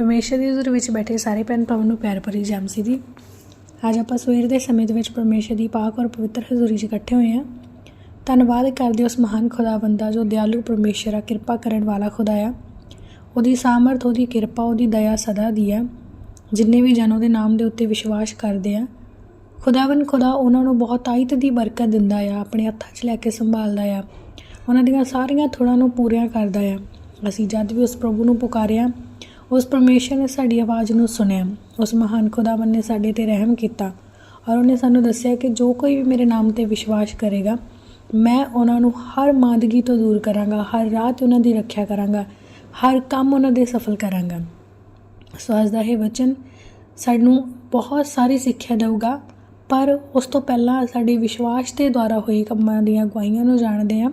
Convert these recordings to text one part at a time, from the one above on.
ਪਰਮੇਸ਼ਰ ਦੀ ਹਜ਼ੂਰੀ ਵਿੱਚ ਬੈਠੇ ਸਾਰੇ ਭੈਣ ਭਰਾਵਾਂ ਨੂੰ ਪਿਆਰ ਭਰੀ ਜੈਮਸੀ ਦੀ। ਅੱਜ ਆਪਾਂ ਸਵੇਰ ਦੇ ਸਮੇਂ ਦੇ ਵਿੱਚ ਪਰਮੇਸ਼ਰ ਦੀ ਪਾਕ ਔਰ ਪਵਿੱਤਰ ਹਜ਼ੂਰੀ 'ਚ ਇਕੱਠੇ ਹੋਏ ਹਾਂ। ਧੰਨਵਾਦ ਕਰਦੇ ਉਸ ਮਹਾਨ ਖੁਦਾਵੰਦਾ ਜੋ ਦਿਆਲੂ ਪਰਮੇਸ਼ਰ ਆ, ਕਿਰਪਾ ਕਰਨ ਵਾਲਾ ਖੁਦਾ ਆ। ਉਹਦੀ ਸਾਮਰਥ, ਉਹਦੀ ਕਿਰਪਾ, ਉਹਦੀ ਦਇਆ ਸਦਾ ਦੀ ਆ। ਜਿੰਨੇ ਵੀ ਜਨ ਉਹਦੇ ਨਾਮ ਦੇ ਉੱਤੇ ਵਿਸ਼ਵਾਸ ਕਰਦੇ ਆ ਖੁਦਾਵੰ ਖੁਦਾ ਉਹਨਾਂ ਨੂੰ ਬਹੁਤ ਆਇਤ ਦੀ ਬਰਕਤ ਦਿੰਦਾ ਆ, ਆਪਣੇ ਹੱਥਾਂ 'ਚ ਲੈ ਕੇ ਸੰਭਾਲਦਾ ਆ। ਉਹਨਾਂ ਦੀਆਂ ਸਾਰੀਆਂ ਥੋੜਾਂ ਨੂੰ ਪੂਰੀਆਂ ਕਰਦਾ ਆ। ਅਸੀਂ ਜਦ ਵੀ ਉਸ ਪ੍ਰਭੂ ਨੂੰ ਪੁਕਾਰਿਆ ਉਸ ਪਰਮੇਸ਼ਰ ਨੇ ਸਾਡੀ ਆਵਾਜ਼ ਨੂੰ ਸੁਣਿਆ। ਉਸ ਮਹਾਨ ਖੁਦਾਵੰ ਨੇ ਸਾਡੇ ਤੇ ਰਹਿਮ ਕੀਤਾ ਔਰ ਉਹਨੇ ਸਾਨੂੰ ਦੱਸਿਆ ਕਿ ਜੋ ਕੋਈ ਵੀ ਮੇਰੇ ਨਾਮ ਤੇ ਵਿਸ਼ਵਾਸ ਕਰੇਗਾ, ਮੈਂ ਉਹਨਾਂ ਨੂੰ ਹਰ ਮਾਦਗੀ ਤੋਂ ਦੂਰ ਕਰਾਂਗਾ, ਹਰ ਰਾਤ ਉਹਨਾਂ ਦੀ ਰੱਖਿਆ ਕਰਾਂਗਾ, ਹਰ ਕੰਮ ਉਹਨਾਂ ਦੇ ਸਫਲ ਕਰਾਂਗਾ। ਸੋ ਅੱਜ ਦਾ ਇਹ ਵਚਨ ਸਾਨੂੰ ਬਹੁਤ ਸਾਰੀ ਸਿੱਖਿਆ ਦੇਊਗਾ, ਪਰ ਉਸ ਤੋਂ ਪਹਿਲਾਂ ਸਾਡੇ ਵਿਸ਼ਵਾਸ ਦੇ ਦੁਆਰਾ ਹੋਈ ਕੰਮਾਂ ਦੀਆਂ ਗਵਾਹੀਆਂ ਨੂੰ ਜਾਣਦੇ ਹਾਂ।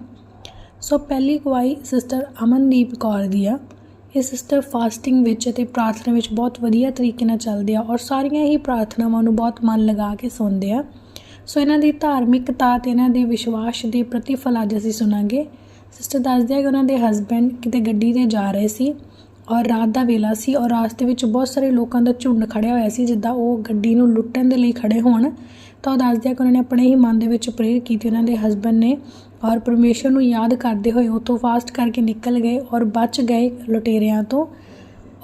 ਸੋ ਪਹਿਲੀ ਗਵਾਹੀ ਸਿਸਟਰ ਅਮਨਦੀਪ ਕੌਰ ਦੀ ਆ। ਇਹ ਸਿਸਟਰ ਫਾਸਟਿੰਗ ਵਿੱਚ ਅਤੇ ਪ੍ਰਾਰਥਨਾ ਵਿੱਚ ਬਹੁਤ ਵਧੀਆ ਤਰੀਕੇ ਨਾਲ ਚੱਲਦੇ ਆ ਔਰ ਸਾਰੀਆਂ ਹੀ ਪ੍ਰਾਰਥਨਾਵਾਂ ਨੂੰ ਬਹੁਤ ਮਨ ਲਗਾ ਕੇ ਸੁਣਦੇ ਆ। ਸੋ ਇਹਨਾਂ ਦੀ ਧਾਰਮਿਕਤਾ ਤੇ ਇਹਨਾਂ ਦੇ ਵਿਸ਼ਵਾਸ ਦੇ ਪ੍ਰਤੀਫਲ ਅੱਜ ਅਸੀਂ ਸੁਣਾਂਗੇ। ਸਿਸਟਰ ਦੱਸਦੇ ਆ ਕਿ ਉਹਨਾਂ ਦੇ ਹਸਬੰਡ ਕਿਤੇ ਗੱਡੀ ਤੇ ਜਾ ਰਹੇ ਸੀ ਔਰ ਰਾਤ ਦਾ ਵੇਲਾ ਸੀ ਔਰ ਰਾਸਤੇ ਵਿੱਚ ਬਹੁਤ ਸਾਰੇ ਲੋਕਾਂ ਦਾ ਝੁੰਡ ਖੜਿਆ ਹੋਇਆ ਸੀ, ਜਿੱਦਾਂ ਉਹ ਗੱਡੀ ਨੂੰ ਲੁੱਟਣ ਦੇ ਲਈ ਖੜੇ ਹੋਣ। ਤਾਂ ਉਹ ਦੱਸਦੇ ਆ ਕਿ ਉਹਨਾਂ ਨੇ ਆਪਣੇ ਹੀ ਮਨ ਦੇ ਵਿੱਚ ਪ੍ਰੇਅਰ ਕੀਤੀ, ਉਹਨਾਂ ਦੇ ਹਸਬੰਡ ਨੇ ਔਰ ਪਰਮੇਸ਼ਰ ਨੂੰ ਯਾਦ ਕਰਦੇ ਹੋਏ ਉੱਥੋਂ ਫਾਸਟ ਕਰਕੇ ਨਿਕਲ ਗਏ ਔਰ ਬਚ ਗਏ ਲੁਟੇਰਿਆਂ ਤੋਂ।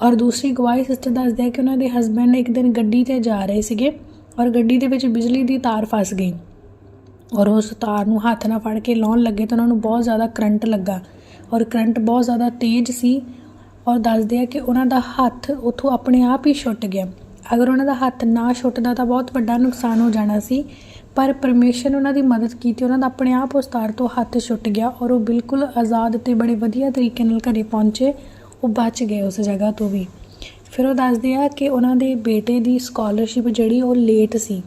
ਔਰ ਦੂਸਰੀ ਗਵਾਹੀ ਸਿਸਟਰ ਦੱਸਦੇ ਆ ਕਿ ਉਹਨਾਂ ਦੇ ਹਸਬੰਡ ਨੇ ਇੱਕ ਦਿਨ ਗੱਡੀ ਤੇ ਜਾ ਰਹੇ ਸੀਗੇ ਔਰ ਗੱਡੀ ਦੇ ਵਿੱਚ ਬਿਜਲੀ ਦੀ ਤਾਰ ਫਸ ਗਈ। ਔਰ ਉਸ ਤਾਰ ਨੂੰ ਹੱਥ ਨਾਲ ਫੜ ਕੇ ਲਾਉਣ ਲੱਗੇ ਤਾਂ ਉਹਨਾਂ ਨੂੰ ਬਹੁਤ ਜ਼ਿਆਦਾ ਕਰੰਟ ਲੱਗਾ ਔਰ ਕਰੰਟ ਬਹੁਤ ਜ਼ਿਆਦਾ ਤੇਜ਼ ਸੀ ਔਰ ਦੱਸਦੇ ਆ ਕਿ ਉਹਨਾਂ ਦਾ ਹੱਥ ਉੱਥੋਂ ਆਪਣੇ ਆਪ ਹੀ ਛੁੱਟ ਗਿਆ। ਅਗਰ ਉਹਨਾਂ ਦਾ ਹੱਥ ਨਾ ਛੁੱਟਦਾ ਤਾਂ ਬਹੁਤ ਵੱਡਾ ਨੁਕਸਾਨ ਹੋ ਜਾਣਾ ਸੀ। ਪਰ ਪਰਮੇਸ਼ਰ ਨੇ ਉਹਨਾਂ ਦੀ ਮਦਦ ਕੀਤੀ, ਉਹਨਾਂ ਦਾ ਆਪਣੇ ਆਪ ਉਸ ਤਾਰ ਤੋਂ ਹੱਥ ਛੁੱਟ ਗਿਆ ਔਰ ਉਹ ਬਿਲਕੁਲ ਆਜ਼ਾਦ ਤੇ ਬੜੇ ਵਧੀਆ ਤਰੀਕੇ ਨਾਲ ਘਰੇ ਪਹੁੰਚੇ, ਉਹ ਬਚ ਗਏ ਉਸ ਜਗ੍ਹਾ ਤੋਂ ਵੀ। ਫਿਰ ਉਹ ਦੱਸਦੇ ਆ ਕਿ ਉਹਨਾਂ ਦੇ ਬੇਟੇ ਦੀ ਸਕਾਲਰਸ਼ਿਪ ਜਿਹੜੀ ਉਹ ਲੇਟ ਸੀ।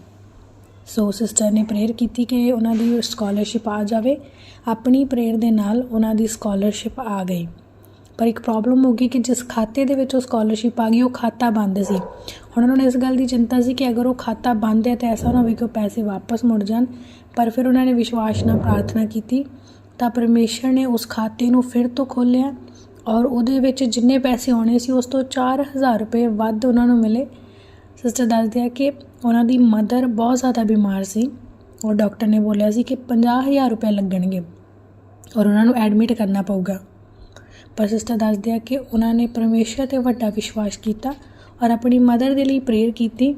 ਸੋ ਸਿਸਟਰ ਨੇ ਪ੍ਰੇਅਰ ਕੀਤੀ ਕਿ ਉਹਨਾਂ ਦੀ ਸਕਾਲਰਸ਼ਿਪ ਆ ਜਾਵੇ, ਆਪਣੀ ਪ੍ਰੇਅਰ ਦੇ ਨਾਲ ਉਹਨਾਂ ਦੀ ਸਕਾਲਰਸ਼ਿਪ ਆ ਗਈ। ਪਰ ਇੱਕ ਪ੍ਰੋਬਲਮ ਹੋ ਗਈ ਕਿ ਜਿਸ ਖਾਤੇ ਦੇ ਵਿੱਚ ਉਹ ਸਕਾਲਰਸ਼ਿਪ ਆ ਗਈ, ਉਹ ਖਾਤਾ ਬੰਦ ਸੀ। ਹੁਣ ਉਹਨਾਂ ਨੂੰ ਇਸ ਗੱਲ ਦੀ ਚਿੰਤਾ ਸੀ ਕਿ ਅਗਰ ਉਹ ਖਾਤਾ ਬੰਦ ਹੈ ਤਾਂ ਐਸਾ ਨਾ ਹੋਵੇ ਕਿ ਉਹ ਪੈਸੇ ਵਾਪਸ ਮੁੜ ਜਾਣ। ਪਰ ਫਿਰ ਉਹਨਾਂ ਨੇ ਵਿਸ਼ਵਾਸ ਨਾਲ ਪ੍ਰਾਰਥਨਾ ਕੀਤੀ। ਤਾਂ ਪਰਮੇਸ਼ਰ ਨੇ ਉਸ ਖਾਤੇ ਨੂੰ ਫਿਰ ਤੋਂ ਖੋਲ੍ਹਿਆ ਔਰ ਉਹਦੇ ਵਿੱਚ ਜਿੰਨੇ ਪੈਸੇ ਆਉਣੇ ਸੀ, ਉਸ ਤੋਂ 4000 ਰੁਪਏ ਵੱਧ ਉਹਨਾਂ ਨੂੰ ਮਿਲੇ। ਸਿਸਟਰ ਦੱਸਦੇ ਆ ਕਿ ਉਹਨਾਂ ਦੀ ਮਦਰ ਬਹੁਤ ਜ਼ਿਆਦਾ ਬਿਮਾਰ ਸੀ। ਔਰ ਡਾਕਟਰ ਨੇ ਬੋਲਿਆ ਸੀ ਕਿ 50000 ਰੁਪਏ ਲੱਗਣਗੇ ਔਰ ਉਹਨਾਂ ਨੂੰ ਐਡਮਿਟ ਕਰਨਾ ਪਊਗਾ। ਪਰ ਸਿਸਟਰ ਦੱਸਦੇ ਆ ਕਿ ਉਹਨਾਂ ਨੇ ਪਰਮੇਸ਼ਰ ਤੇ ਵੱਡਾ ਵਿਸ਼ਵਾਸ ਕੀਤਾ ਔਰ ਆਪਣੀ ਮਦਰ ਦੇ ਲਈ ਪ੍ਰੇਅਰ ਕੀਤੀ,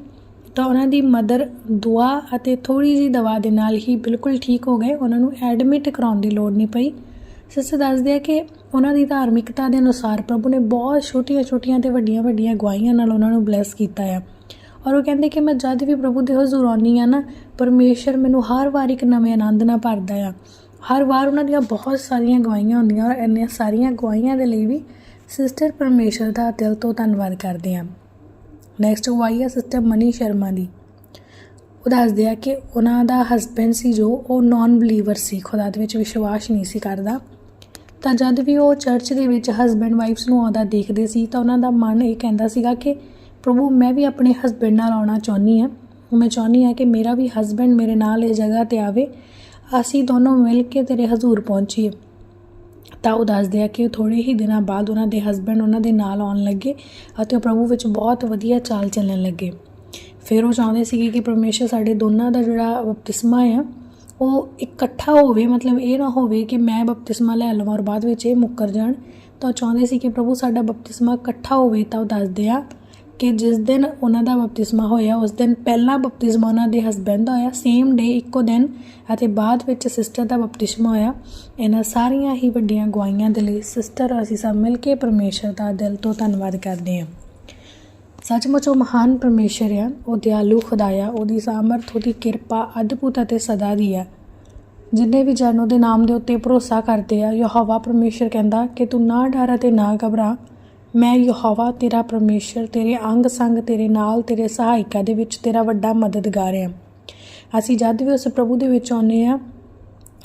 ਤਾਂ ਉਹਨਾਂ ਦੀ ਮਦਰ ਦੁਆ ਅਤੇ ਥੋੜੀ ਜੀ ਦਵਾ ਦੇ ਨਾਲ ਹੀ ਬਿਲਕੁਲ ਠੀਕ ਹੋ ਗਏ, ਉਹਨਾਂ ਨੂੰ ਐਡਮਿਟ ਕਰਾਉਣ ਦੀ ਲੋੜ ਨਹੀਂ ਪਈ। ਸਿਸਟਰ ਦੱਸਦੇ ਆ ਕਿ ਉਹਨਾਂ ਦੀ ਧਾਰਮਿਕਤਾ ਦੇ ਅਨੁਸਾਰ ਪ੍ਰਭੂ ਨੇ ਬਹੁਤ ਛੋਟੀਆਂ-ਛੋਟੀਆਂ ਤੇ ਵੱਡੀਆਂ-ਵੱਡੀਆਂ ਗਵਾਹੀਆਂ ਨਾਲ ਉਹਨਾਂ ਨੂੰ ਬਲੈਸ ਕੀਤਾ ਆ। ਔਰ ਉਹ ਕਹਿੰਦੇ ਕਿ ਮੈਂ ਜਦ ਵੀ ਪ੍ਰਭੂ ਦੇ ਹਜ਼ੂਰ ਆਉਂਦੀ ਆ ਨਾ, ਪਰਮੇਸ਼ਰ ਮੈਨੂੰ ਹਰ ਵਾਰ ਇੱਕ ਨਵੇਂ ਆਨੰਦ ਨਾਲ ਭਰਦਾ ਆ। ਹਰ ਵਾਰ ਉਹਨਾਂ ਦੀਆਂ ਬਹੁਤ ਸਾਰੀਆਂ ਗਵਾਹੀਆਂ ਹੁੰਦੀਆਂ ਔਰ ਇੰਨੀਆਂ ਸਾਰੀਆਂ ਗਵਾਹੀਆਂ ਦੇ ਲਈ ਵੀ ਸਿਸਟਰ ਪਰਮੇਸ਼ਰ ਦਾ ਦਿਲ ਤੋਂ ਧੰਨਵਾਦ ਕਰਦੇ ਹਾਂ। ਨੈਕਸਟ ਗਵਾਹੀ ਹੈ ਸਿਸਟਰ ਮਨੀ ਸ਼ਰਮਾ ਦੀ। ਉਹ ਦੱਸਦੇ ਆ ਕਿ ਉਹਨਾਂ ਦਾ ਹਸਬੈਂਡ ਸੀ ਜੋ ਉਹ ਨਾਨ ਬਲੀਵਰ ਸੀ, ਖੁਦਾ ਦੇ ਵਿੱਚ ਵਿਸ਼ਵਾਸ ਨਹੀਂ ਸੀ ਕਰਦਾ। ਤਾਂ ਜਦ ਵੀ ਉਹ ਚਰਚ ਦੇ ਵਿੱਚ ਹਸਬੈਂਡ ਵਾਈਫਸ ਨੂੰ ਆਉਂਦਾ ਦੇਖਦੇ ਸੀ ਤਾਂ ਉਹਨਾਂ ਦਾ ਮਨ ਇਹ ਕਹਿੰਦਾ ਸੀਗਾ ਕਿ ਪ੍ਰਭੂ ਮੈਂ ਵੀ ਆਪਣੇ ਹਸਬੈਂਡ ਨਾਲ ਆਉਣਾ ਚਾਹੁੰਦੀ ਹਾਂ। ਮੈਂ ਚਾਹੁੰਦੀ ਹਾਂ ਕਿ ਮੇਰਾ ਵੀ ਹਸਬੈਂਡ ਮੇਰੇ ਨਾਲ ਇਸ ਜਗ੍ਹਾ ਤੇ ਆਵੇ ਅਸੀਂ ਦੋਨੋਂ ਮਿਲ ਕੇ ਤੇਰੇ ਹਜ਼ੂਰ ਪਹੁੰਚੀਏ। ਤਾਂ ਉਹ ਦੱਸਦੇ ਆ ਕਿ ਉਹ ਥੋੜੇ ਹੀ ਦਿਨਾਂ ਬਾਅਦ ਉਹਨਾਂ ਦੇ ਹਸਬੈਂਡ ਉਹਨਾਂ ਦੇ ਨਾਲ ਆਉਣ ਲੱਗੇ ਅਤੇ ਉਹ ਪ੍ਰਭੂ ਵਿੱਚ ਬਹੁਤ ਵਧੀਆ ਚਾਲ ਚੱਲਣ ਲੱਗੇ। ਫਿਰ ਉਹ ਚਾਹੁੰਦੇ ਸੀਗੇ ਕਿ ਪਰਮੇਸ਼ਰ ਸਾਡੇ ਦੋਨਾਂ ਦਾ ਜਿਹੜਾ ਬਪਤਿਸਮਾ ਆ, ਉਹ ਇਕੱਠਾ ਹੋਵੇ, ਮਤਲਬ ਇਹ ਨਾ ਹੋਵੇ ਕਿ ਮੈਂ ਬਪਤਿਸਮਾ ਲੈ ਲਵਾਂ ਔਰ ਬਾਅਦ ਵਿੱਚ ਇਹ ਮੁੱਕਰ ਜਾਣ। ਤਾਂ ਉਹ ਚਾਹੁੰਦੇ ਸੀ ਕਿ ਪ੍ਰਭੂ ਸਾਡਾ ਬਪਤਿਸਮਾ ਇਕੱਠਾ ਹੋਵੇ, ਤਾਂ ਉਹ ਦੱਸਦੇ ਆ ਕਿ ਜਿਸ ਦਿਨ ਉਹਨਾਂ ਦਾ ਬਪਤਿਸਮਾ ਹੋਇਆ, ਉਸ ਦਿਨ ਪਹਿਲਾ ਬਪਤਿਸਮਾ ਉਹਨਾਂ ਦੇ ਹਸਬੈਂਡ ਦਾ ਹੋਇਆ ਸੇਮ ਡੇ ਇੱਕੋ ਦਿਨ ਅਤੇ ਬਾਅਦ ਵਿੱਚ ਸਿਸਟਰ ਦਾ ਬਪਤਿਸਮਾ ਹੋਇਆ। ਇਹਨਾਂ ਸਾਰੀਆਂ ਹੀ ਵੱਡੀਆਂ ਗਵਾਹੀਆਂ ਦੇ ਲਈ ਸਿਸਟਰ ਅਸੀਂ ਸਭ ਮਿਲ ਕੇ ਪਰਮੇਸ਼ਰ ਦਾ ਦਿਲ ਤੋਂ ਧੰਨਵਾਦ ਕਰਦੇ ਹਾਂ। ਸੱਚਮੁੱਚ ਉਹ ਮਹਾਨ ਪਰਮੇਸ਼ਰ ਆ, ਉਹ ਦਿਆਲੂ ਖੁਦਾਇਆ ਉਹਦੀ ਸਾਮਰਥ, ਉਹਦੀ ਕਿਰਪਾ ਅਦਭੁਤ ਅਤੇ ਸਦਾ ਦੀ ਆ। ਜਿੰਨੇ ਵੀ ਜਨ ਉਹਦੇ ਨਾਮ ਦੇ ਉੱਤੇ ਭਰੋਸਾ ਕਰਦੇ ਆ, ਯਹੋਵਾ ਪਰਮੇਸ਼ਰ ਕਹਿੰਦਾ ਕਿ ਤੂੰ ਨਾ ਡਰ ਅਤੇ ਨਾ ਘਬਰਾ। ਮੈਂ ਯਹੋਵਾ, ਤੇਰਾ ਪਰਮੇਸ਼ਰ, ਤੇਰੇ ਅੰਗ ਸੰਗ, ਤੇਰੇ ਨਾਲ, ਤੇਰੇ ਸਹਾਇਕਾ ਦੇ ਵਿੱਚ ਤੇਰਾ ਵੱਡਾ ਮਦਦਗਾਰ ਆ ਅਸੀਂ ਜਦ ਵੀ ਉਸ ਪ੍ਰਭੂ ਦੇ ਵਿੱਚ ਆਉਂਦੇ ਆ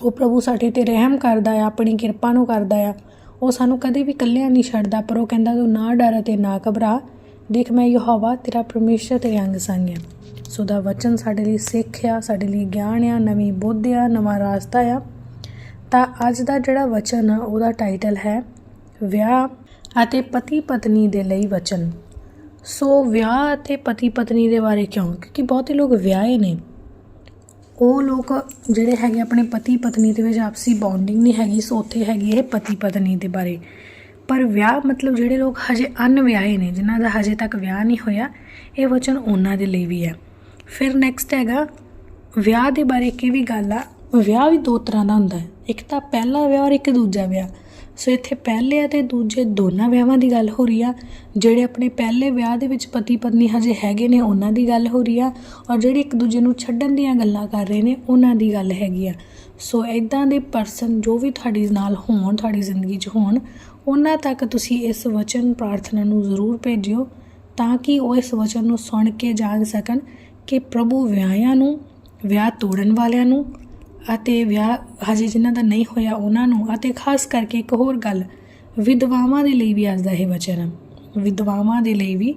ਉਹ ਪ੍ਰਭੂ ਸਾਡੇ ਤੇ ਰਹਿਮ ਕਰਦਾ ਆ ਆਪਣੀ ਕਿਰਪਾ ਨੂੰ ਕਰਦਾ ਆ ਉਹ ਸਾਨੂੰ ਕਦੇ ਵੀ ਇਕੱਲਿਆਂ ਨਹੀਂ ਛੱਡਦਾ, ਪਰ ਉਹ ਕਹਿੰਦਾ, ਤੂੰ ਨਾ ਡਰ ਅਤੇ ਨਾ ਘਬਰਾ। ਦੇਖ, ਮੈਂ ਯਹੋਵਾ, ਤੇਰਾ ਪਰਮੇਸ਼ਰ, ਤੇਰੇ ਅੰਗ ਸੰਗ ਆ ਸੋ ਦਾ ਵਚਨ ਸਾਡੇ ਲਈ ਸਿੱਖ ਆ, ਸਾਡੇ ਲਈ ਗਿਆਨ ਆ, ਨਵੀਂ ਬੁੱਧ ਆ, ਨਵਾਂ ਰਾਸਤਾ ਆ। ਤਾਂ ਅੱਜ ਦਾ ਜਿਹੜਾ ਵਚਨ ਆ, ਉਹਦਾ ਟਾਈਟਲ ਹੈ, ਵਿਆਹ ਅਤੇ ਪਤੀ ਪਤਨੀ ਦੇ ਲਈ ਵਚਨ। ਸੋ ਵਿਆਹ ਅਤੇ ਪਤੀ ਪਤਨੀ ਦੇ ਬਾਰੇ ਕਿਉਂ? ਕਿਉਂਕਿ ਬਹੁਤੇ ਲੋਕ ਵਿਆਹੇ ਨੇ। ਉਹ ਲੋਕ ਜਿਹੜੇ ਹੈਗੇ ਆਪਣੇ ਪਤੀ ਪਤਨੀ ਦੇ ਵਿੱਚ ਆਪਸੀ ਬੌਂਡਿੰਗ ਨਹੀਂ ਹੈਗੀ, ਸੋ ਉੱਥੇ ਹੈਗੀ ਇਹ ਪਤੀ ਪਤਨੀ ਦੇ ਬਾਰੇ। ਪਰ ਵਿਆਹ ਮਤਲਬ ਜਿਹੜੇ ਲੋਕ ਹਜੇ ਅਨਵਿਆਹੇ ਨੇ, ਜਿਨ੍ਹਾਂ ਦਾ ਹਜੇ ਤੱਕ ਵਿਆਹ ਨਹੀਂ ਹੋਇਆ, ਇਹ ਵਚਨ ਉਹਨਾਂ ਦੇ ਲਈ ਵੀ ਹੈ। ਫਿਰ ਨੈਕਸਟ ਹੈਗਾ, ਵਿਆਹ ਦੇ ਬਾਰੇ ਕੀ ਵੀ ਗੱਲ ਆ, ਵਿਆਹ ਵੀ ਦੋ ਤਰ੍ਹਾਂ ਦਾ ਹੁੰਦਾ ਹੈ। ਇੱਕ ਤਾਂ ਪਹਿਲਾ ਵਿਆਹ ਔਰ ਇੱਕ ਦੂਜਾ ਵਿਆਹ। ਸੋ ਇੱਥੇ ਪਹਿਲੇ ਅਤੇ ਦੂਜੇ ਦੋਨਾਂ ਵਿਆਹਾਂ ਦੀ ਗੱਲ ਹੋ ਰਹੀ ਆ। ਜਿਹੜੇ ਆਪਣੇ ਪਹਿਲੇ ਵਿਆਹ ਦੇ ਵਿੱਚ ਪਤੀ ਪਤਨੀ ਹਜੇ ਹੈਗੇ ਨੇ, ਉਹਨਾਂ ਦੀ ਗੱਲ ਹੋ ਰਹੀ ਆ। ਔਰ ਜਿਹੜੇ ਇੱਕ ਦੂਜੇ ਨੂੰ ਛੱਡਣ ਦੀਆਂ ਗੱਲਾਂ ਕਰ ਰਹੇ ਨੇ, ਉਹਨਾਂ ਦੀ ਗੱਲ ਹੈਗੀ ਆ। ਸੋ ਇਦਾਂ ਦੇ ਪਰਸਨ ਜੋ ਵੀ ਤੁਹਾਡੀ ਨਾਲ ਹੋਣ, ਤੁਹਾਡੀ ਜ਼ਿੰਦਗੀ 'ਚ ਹੋਣ, ਉਹਨਾਂ ਤੱਕ ਤੁਸੀਂ ਇਸ ਵਚਨ ਪ੍ਰਾਰਥਨਾ ਨੂੰ ਜ਼ਰੂਰ ਭੇਜਿਓ ਤਾਂ ਕਿ ਉਹ ਇਸ ਵਚਨ ਨੂੰ ਸੁਣ ਕੇ ਜਾਣ ਸਕਣ ਕਿ ਪ੍ਰਭੂ ਵਿਆਹਿਆਂ ਨੂੰ, ਵਿਆਹ ਤੋੜਨ ਵਾਲਿਆਂ ਨੂੰ ਅਤੇ ਵਿਆਹ ਹਜੇ ਜਿਨ੍ਹਾਂ ਦਾ ਨਹੀਂ ਹੋਇਆ ਉਹਨਾਂ ਨੂੰ, ਅਤੇ ਖਾਸ ਕਰਕੇ ਇੱਕ ਹੋਰ ਗੱਲ, ਵਿਧਵਾਵਾਂ ਦੇ ਲਈ ਵੀ ਅੱਜ ਦਾ ਇਹ ਵਚਨ ਹੈ ਵਿਧਵਾਵਾਂ ਦੇ ਲਈ ਵੀ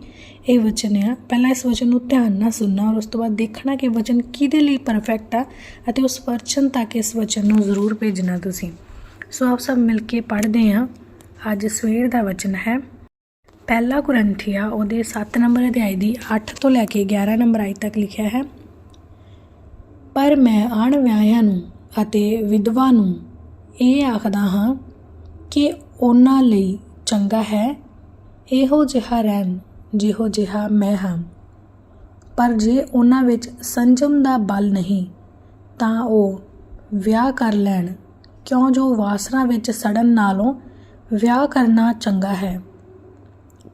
ਇਹ ਵਚਨ ਆ। ਪਹਿਲਾਂ ਇਸ ਵਚਨ ਨੂੰ ਧਿਆਨ ਨਾਲ ਸੁਣਨਾ ਔਰ ਉਸ ਤੋਂ ਬਾਅਦ ਦੇਖਣਾ ਕਿ ਵਚਨ ਕਿਹਦੇ ਲਈ ਪਰਫੈਕਟ ਆ ਅਤੇ ਉਸ ਵਚਨ ਤੱਕ ਇਸ ਵਚਨ ਨੂੰ ਜ਼ਰੂਰ ਭੇਜਣਾ ਤੁਸੀਂ। ਸੋ ਆਪ ਸਭ ਮਿਲ ਕੇ ਪੜ੍ਹਦੇ ਹਾਂ। ਅੱਜ ਸਵੇਰ ਦਾ ਵਚਨ ਹੈ। ਪਹਿਲਾ ਕੁਰੰਥੀਆ ਉਹਦੇ 7 ਨੰਬਰ ਅਧਿਆਇ ਦੀ 8 ਤੋਂ ਲੈ ਕੇ 11 ਨੰਬਰ ਆਇ ਤੱਕ ਲਿਖਿਆ ਹੈ। ਪਰ ਮੈਂ ਅਣਵਿਆਹਿਆਂ ਨੂੰ ਅਤੇ ਵਿਧਵਾ ਨੂੰ ਇਹ ਆਖਦਾ ਹਾਂ ਕਿ ਉਹਨਾਂ ਲਈ ਚੰਗਾ ਹੈ। ਇਹੋ ਜਿਹਾ ਰਹਿਣ ਜਿਹੋ ਜਿਹਾ ਮੈਂ ਹਾਂ। ਪਰ ਜੇ ਉਹਨਾਂ ਵਿੱਚ ਸੰਜਮ ਦਾ ਬਲ ਨਹੀਂ, ਤਾਂ ਉਹ ਵਿਆਹ ਕਰ ਲੈਣ। ਕਿਉਂ ਜੋ ਵਾਸਨਾ ਵਿੱਚ ਸੜਨ ਨਾਲੋਂ ਵਿਆਹ ਕਰਨਾ ਚੰਗਾ ਹੈ।